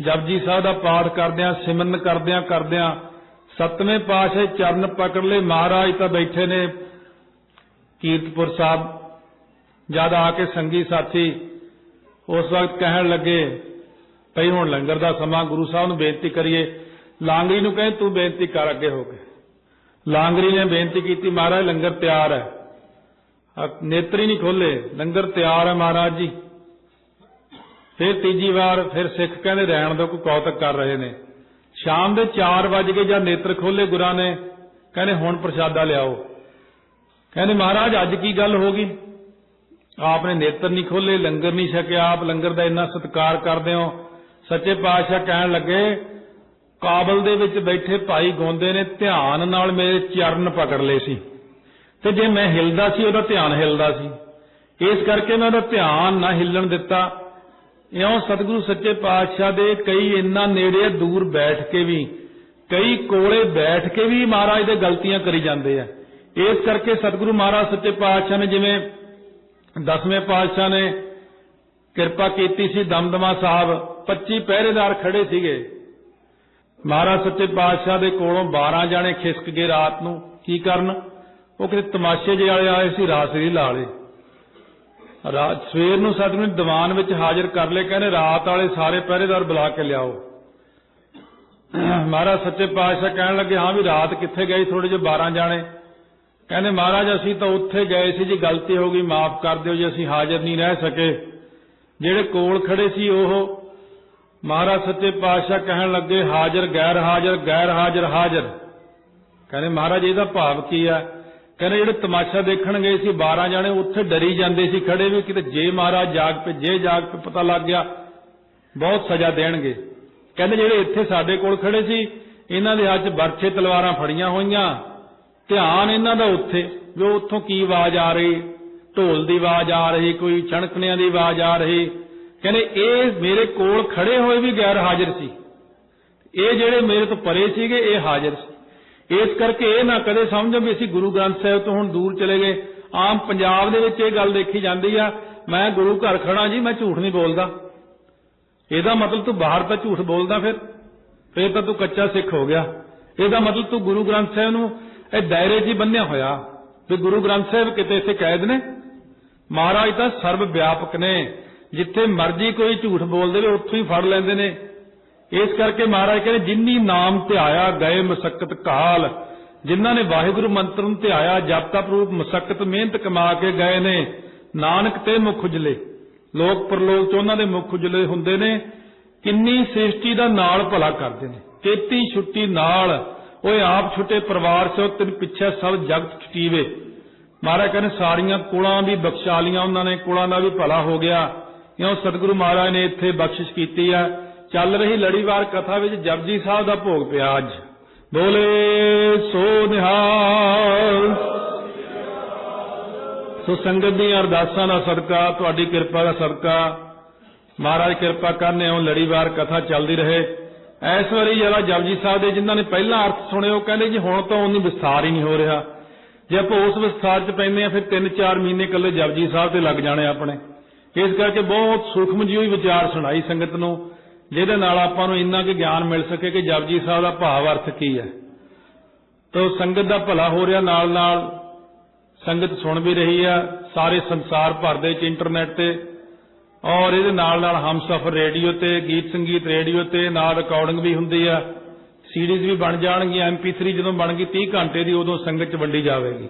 ਜਪਜੀ ਸਾਹਿਬ ਦਾ ਪਾਠ ਕਰਦਿਆਂ, ਸਿਮਰਨ ਕਰਦਿਆਂ ਕਰਦਿਆਂ ਸਤਵੇਂ ਪਾਤਸ਼ਾਹ ਚਰਨ ਪਕੜ ਲਏ। ਮਹਾਰਾਜ ਤਾਂ ਬੈਠੇ ਨੇ ਕੀਰਤਪੁਰ ਸਾਹਿਬ। ਜਦ ਆ ਕੇ ਸੰਗੀ ਸਾਥੀ ਉਸ ਵਕਤ ਕਹਿਣ ਲੱਗੇ, ਭਈ ਹੁਣ ਲੰਗਰ ਦਾ ਸਮਾਂ, ਗੁਰੂ ਸਾਹਿਬ ਨੂੰ ਬੇਨਤੀ ਕਰੀਏ। ਲਾਂਗਰੀ ਨੂੰ ਕਹੇ, ਤੂੰ ਬੇਨਤੀ ਕਰ ਅੱਗੇ ਹੋ ਕੇ। ਲਾਂਗਰੀ ਨੇ ਬੇਨਤੀ ਕੀਤੀ, ਮਹਾਰਾਜ, ਲੰਗਰ ਤਿਆਰ ਹੈ। ਅ- ਨੇਤਰ ਨਹੀਂ ਖੋਲੇ ਲੰਗਰ ਤਿਆਰ ਹੈ ਮਹਾਰਾਜ ਜੀ। ਫਿਰ ਤੀਜੀ ਵਾਰ ਫਿਰ ਸਿੱਖ ਕਹਿੰਦੇ ਰਹਿਣ ਦੋ, ਕੋਈ ਕੌਤਕ ਕਰ ਰਹੇ ਨੇ। ਸ਼ਾਮ ਦੇ 4 ਵਜ ਕੇ ਜਦ ਨੇਤਰ ਖੋਲੇ ਗੁਰਾਂ ਨੇ, ਕਹਿੰਦੇ ਹੁਣ ਪ੍ਰਸ਼ਾਦਾ ਲਿਆਓ। ਕਹਿੰਦੇ ਮਹਾਰਾਜ, ਅੱਜ ਕੀ ਗੱਲ ਹੋ ਗਈ? ਆਪ ਨੇ ਨੇਤਰ ਨਹੀਂ ਖੋਲੇ ਲੰਗਰ ਨਹੀਂ ਛਕਿਆ, ਆਪ ਲੰਗਰ ਦਾ ਇੰਨਾ ਸਤਿਕਾਰ ਕਰਦੇ ਹੋ। ਸੱਚੇ ਪਾਤਸ਼ਾਹ ਕਹਿਣ ਲੱਗੇ, ਕਾਬਲ ਦੇ ਵਿੱਚ ਬੈਠੇ ਭਾਈ ਗੋਂਦੇ ਨੇ ਧਿਆਨ ਨਾਲ ਮੇਰੇ ਚਰਨ ਪਕੜ ਲਏ ਸੀ। ਤੇ ਜੇ ਮੈਂ ਹਿਲਦਾ ਸੀ, ਉਹਦਾ ਧਿਆਨ ਹਿਲਦਾ ਸੀ। ਇਸ ਕਰਕੇ ਮੈਂ ਉਹਦਾ ਧਿਆਨ ਨਾ ਹਿੱਲਣ ਦਿੱਤਾ। ਇਉਂ ਸਤਿਗੁਰੂ ਸੱਚੇ ਪਾਤਸ਼ਾਹ ਦੇ ਕਈ ਇੰਨਾ ਨੇੜੇ ਦੂਰ ਬੈਠ ਕੇ ਵੀ, ਕਈ ਕੋਲੇ ਬੈਠ ਕੇ ਵੀ ਮਹਾਰਾਜ ਦੇ ਗਲਤੀਆਂ ਕਰੀ ਜਾਂਦੇ ਆ। ਇਸ ਕਰਕੇ ਸਤਿਗੁਰੂ ਮਹਾਰਾਜ ਸੱਚੇ ਪਾਤਸ਼ਾਹ ਨੇ ਜਿਵੇਂ ਦਸਵੇਂ ਪਾਤਸ਼ਾਹ ਨੇ ਕਿਰਪਾ ਕੀਤੀ ਸੀ, ਦਮਦਮਾ ਸਾਹਿਬ 25 ਪਹਿਰੇਦਾਰ ਖੜੇ ਸੀਗੇ। ਮਹਾਰਾਜ ਸੱਚੇ ਪਾਤਸ਼ਾਹ ਦੇ ਕੋਲੋਂ 12 ਜਾਣੇ ਖਿਸਕ ਗਏ ਰਾਤ ਨੂੰ। ਕੀ ਕਰਨ? ਉਹ ਕਿਤੇ ਤਮਾਸ਼ੇ ਜਿਹੇ ਵਾਲੇ ਆਏ ਸੀ ਰਾਸਰੀ ਲਾ ਲਏ ਰਾਤ ਸਵੇਰ ਨੂੰ ਸਤਿਗੁਰੂ ਦੀਵਾਨ ਵਿੱਚ ਹਾਜ਼ਰ ਕਰ ਲਏ, ਕਹਿੰਦੇ ਰਾਤ ਵਾਲੇ ਸਾਰੇ ਪਹਿਰੇਦਾਰ ਬੁਲਾ ਕੇ ਲਿਆਓ। ਮਹਾਰਾਜ ਸੱਚੇ ਪਾਤਸ਼ਾਹ ਕਹਿਣ ਲੱਗੇ, ਹਾਂ ਵੀ ਰਾਤ ਕਿੱਥੇ ਗਈ? ਥੋੜੇ ਜਿਹੇ 12 ਜਾਣੇ। ਕਹਿੰਦੇ, ਮਹਾਰਾਜ, ਅਸੀਂ ਤਾਂ ਉੱਥੇ ਗਏ ਸੀ ਜੀ, ਗਲਤੀ ਹੋ ਗਈ, ਮਾਫ ਕਰ ਦਿਓ ਜੀ, ਅਸੀਂ ਹਾਜ਼ਰ ਨਹੀਂ ਰਹਿ ਸਕੇ। ਜਿਹੜੇ ਕੋਲ ਖੜੇ ਸੀ ਉਹ, ਮਹਾਰਾਜ ਸੱਚੇ ਪਾਤਸ਼ਾਹ ਕਹਿਣ ਲੱਗੇ, ਹਾਜ਼ਰ ਗੈਰ ਹਾਜ਼ਰ ਗੈਰ ਹਾਜ਼ਰ ਹਾਜ਼ਰ। ਕਹਿੰਦੇ, ਮਹਾਰਾਜ, ਇਹਦਾ ਭਾਵ ਕੀ ਹੈ? ਕਹਿੰਦੇ ਜਿਹੜੇ ਤਮਾਸ਼ਾ ਦੇਖਣ ਗਏ ਸੀ 12 ਜਾਣੇ ਉੱਥੇ ਡਰੀ ਜਾਂਦੇ ਸੀ, ਖੜੇ ਵੀ ਕਿਤੇ ਜੇ ਮਹਾਰਾਜ ਜਾਗ ਪਏ ਜੇ ਜਾਗ ਪੇ ਪਤਾ ਲੱਗ ਗਿਆ, ਬਹੁਤ ਸਜ਼ਾ ਦੇਣਗੇ। ਕਹਿੰਦੇ ਜਿਹੜੇ ਇੱਥੇ ਸਾਡੇ ਕੋਲ ਖੜੇ ਸੀ, ਇਹਨਾਂ ਦੇ ਹੱਥ 'ਚ ਬਰਛੇ ਤਲਵਾਰਾਂ ਫੜੀਆਂ ਹੋਈਆਂ, ਧਿਆਨ ਇਹਨਾਂ ਦਾ ਉੱਥੇ, ਵੀ ਉਹ ਉੱਥੋਂ ਕੀ ਆਵਾਜ਼ ਆ ਰਹੀ, ਢੋਲ ਦੀ ਆਵਾਜ਼ ਆ ਰਹੀ, ਕੋਈ ਛਣਕਣਿਆਂ ਦੀ ਆਵਾਜ਼ ਆ ਰਹੀ। ਕਹਿੰਦੇ ਇਹ ਮੇਰੇ ਕੋਲ ਖੜੇ ਹੋਏ ਵੀ ਗੈਰ ਹਾਜ਼ਰ ਸੀ। ਇਹ ਜਿਹੜੇ ਮੇਰੇ ਤੋਂ ਪਰੇ ਸੀਗੇ, ਇਹ ਹਾਜ਼ਰ ਸੀ। ਇਸ ਕਰਕੇ ਇਹ ਨਾ ਕਦੇ ਸਮਝੋ ਵੀ ਅਸੀਂ ਗੁਰੂ ਗ੍ਰੰਥ ਸਾਹਿਬ ਤੋਂ ਹੁਣ ਦੂਰ ਚਲੇ ਗਏ। ਆਮ ਪੰਜਾਬ ਦੇ ਵਿੱਚ ਇਹ ਗੱਲ ਦੇਖੀ ਜਾਂਦੀ ਆ, ਮੈਂ ਗੁਰੂ ਘਰ ਖੜਾ ਜੀ, ਮੈਂ ਝੂਠ ਨਹੀਂ ਬੋਲਦਾ। ਇਹਦਾ ਮਤਲਬ ਤੂੰ ਬਾਹਰ ਤਾਂ ਝੂਠ ਬੋਲਦਾ ਫਿਰ ਫਿਰ ਤਾਂ ਤੂੰ ਕੱਚਾ ਸਿੱਖ ਹੋ ਗਿਆ। ਇਹਦਾ ਮਤਲਬ ਤੂੰ ਗੁਰੂ ਗ੍ਰੰਥ ਸਾਹਿਬ ਨੂੰ ਇਹ ਦਾਇਰੇ 'ਚ ਬੰਨਿਆ ਹੋਇਆ ਵੀ ਗੁਰੂ ਗ੍ਰੰਥ ਸਾਹਿਬ ਕਿਤੇ ਇੱਥੇ ਕੈਦ ਨੇ। ਮਹਾਰਾਜ ਤਾਂ ਸਰਬ ਵਿਆਪਕ ਨੇ। ਜਿੱਥੇ ਮਰਜ਼ੀ ਕੋਈ ਝੂਠ ਬੋਲ ਦੇਵੇ, ਉੱਥੋਂ ਹੀ ਫੜ ਲੈਂਦੇ ਨੇ। ਇਸ ਕਰਕੇ ਮਹਾਰਾਜ ਕਹਿੰਦੇ ਜਿਨਨੀ ਨਾਮ ਧਿਆਇਆ ਗਏ ਮਸਕਤ ਕਾਲ, ਜਿਨ੍ਹਾਂ ਨੇ ਵਾਹਿਗੁਰੂ ਮੰਤਰ ਨੂੰ ਧਿਆਇਆ ਜਪ ਤਪ ਰੂਪ ਮਸਕਤ ਮਿਹਨਤ ਕਮਾ ਕੇ ਗਏ ਨੇ, ਨਾਨਕ ਤੇ ਮੁਖ ਉਜਲੇ, ਲੋਕ ਪਰਲੋਕ ਚ ਉਹਨਾਂ ਦੇ ਮੁਖ ਉਜਲੇ ਹੁੰਦੇ ਨੇ, ਕਿੰਨੀ ਸ੍ਰਿਸ਼ਟੀ ਦਾ ਨਾਲ ਭਲਾ ਕਰਦੇ ਨੇ, ਤੇਤੀ ਛੁੱਟੀ ਨਾਲ, ਓਏ ਆਪ ਛੁੱਟੇ ਪਰਿਵਾਰ ਸੋ ਤਿੰਨ ਪਿੱਛੇ ਸਭ ਜਗਤ ਛੁਟੀਵੇ। ਮਹਾਰਾਜ ਕਹਿੰਦੇ, ਸਾਰੀਆਂ ਕੁਲਾਂ ਵੀ ਬਖਸ਼ਾ ਲੀਆਂ ਉਹਨਾਂ ਨੇ, ਕੁਲਾਂ ਦਾ ਵੀ ਭਲਾ ਹੋ ਗਿਆ ਕਿਉਂ ਸਤਿਗੁਰੂ ਮਹਾਰਾਜ ਨੇ ਇੱਥੇ ਬਖਸ਼ਿਸ਼ ਕੀਤੀ ਆ। ਚੱਲ ਰਹੀ ਲੜੀਵਾਰ ਕਥਾ ਵਿੱਚ ਜਪਜੀ ਸਾਹਿਬ ਦਾ ਭੋਗ ਪਿਆ ਅੱਜ। ਬੋਲੇ, ਸੋ ਨਿਹਾਲ। ਸੋ ਸੰਗਤ ਦੀਆਂ ਅਰਦਾਸਾਂ ਦਾ ਸਦਕਾ, ਤੁਹਾਡੀ ਕਿਰਪਾ ਦਾ ਸਦਕਾ। ਮਹਾਰਾਜ ਕਿਰਪਾ ਕਰਨੇ ਉਹ ਲੜੀਵਾਰ ਕਥਾ ਚੱਲਦੀ ਰਹੇ। ਐਸ ਵਾਰੀ ਜਿਹੜਾ ਜਪਜੀ ਸਾਹਿਬ ਦੇ ਜਿਨ੍ਹਾਂ ਨੇ ਪਹਿਲਾਂ ਅਰਥ ਸੁਣੇ ਉਹ ਕਹਿੰਦੇ ਜੀ ਹੁਣ ਤਾਂ ਉਨੀ ਵਿਸਥਾਰ ਹੀ ਨਹੀਂ ਹੋ ਰਿਹਾ। ਜੇ ਆਪਾਂ ਉਸ ਵਿਸਥਾਰ 'ਚ ਪੈਂਦੇ ਆ ਫਿਰ 3-4 ਮਹੀਨੇ ਇਕੱਲੇ ਜਪਜੀ ਸਾਹਿਬ ਤੇ ਲੱਗ ਜਾਣੇ ਆਪਣੇ। ਇਸ ਕਰਕੇ ਬਹੁਤ ਸੂਖਮ ਜਿਹੀ ਹੋਈ ਵਿਚਾਰ ਸੁਣਾਈ ਸੰਗਤ ਨੂੰ। ਜਿਹਦੇ ਨਾਲ ਆਪਾਂ ਨੂੰ ਇੰਨਾ ਕੁ ਗਿਆਨ ਮਿਲ ਸਕੇ ਕਿ ਜਪਜੀ ਸਾਹਿਬ ਦਾ ਭਾਵ ਅਰਥ ਕੀ ਹੈ। ਤਾਂ ਸੰਗਤ ਦਾ ਭਲਾ ਹੋ ਰਿਹਾ, ਨਾਲ ਨਾਲ ਸੰਗਤ ਸੁਣ ਵੀ ਰਹੀ ਆ, ਸਾਰੇ ਸੰਸਾਰ ਭਰ ਦੇ ਚ ਇੰਟਰਨੈਟ ਤੇ। ਔਰ ਇਹਦੇ ਨਾਲ ਨਾਲ ਹਮਸਫਰ ਰੇਡੀਓ ਤੇ, ਗੀਤ ਸੰਗੀਤ ਰੇਡੀਓ ਤੇ, ਨਾਲ ਰਿਕਾਰਡਿੰਗ ਵੀ ਹੁੰਦੀ ਆ। ਸੀਡੀਜ਼ ਵੀ ਬਣ ਜਾਣਗੀਆਂ MP3 ਜਦੋਂ ਬਣ ਗਈ 30 ਘੰਟੇ ਦੀ ਉਦੋਂ ਸੰਗਤ ਚ ਵੰਡੀ ਜਾਵੇਗੀ।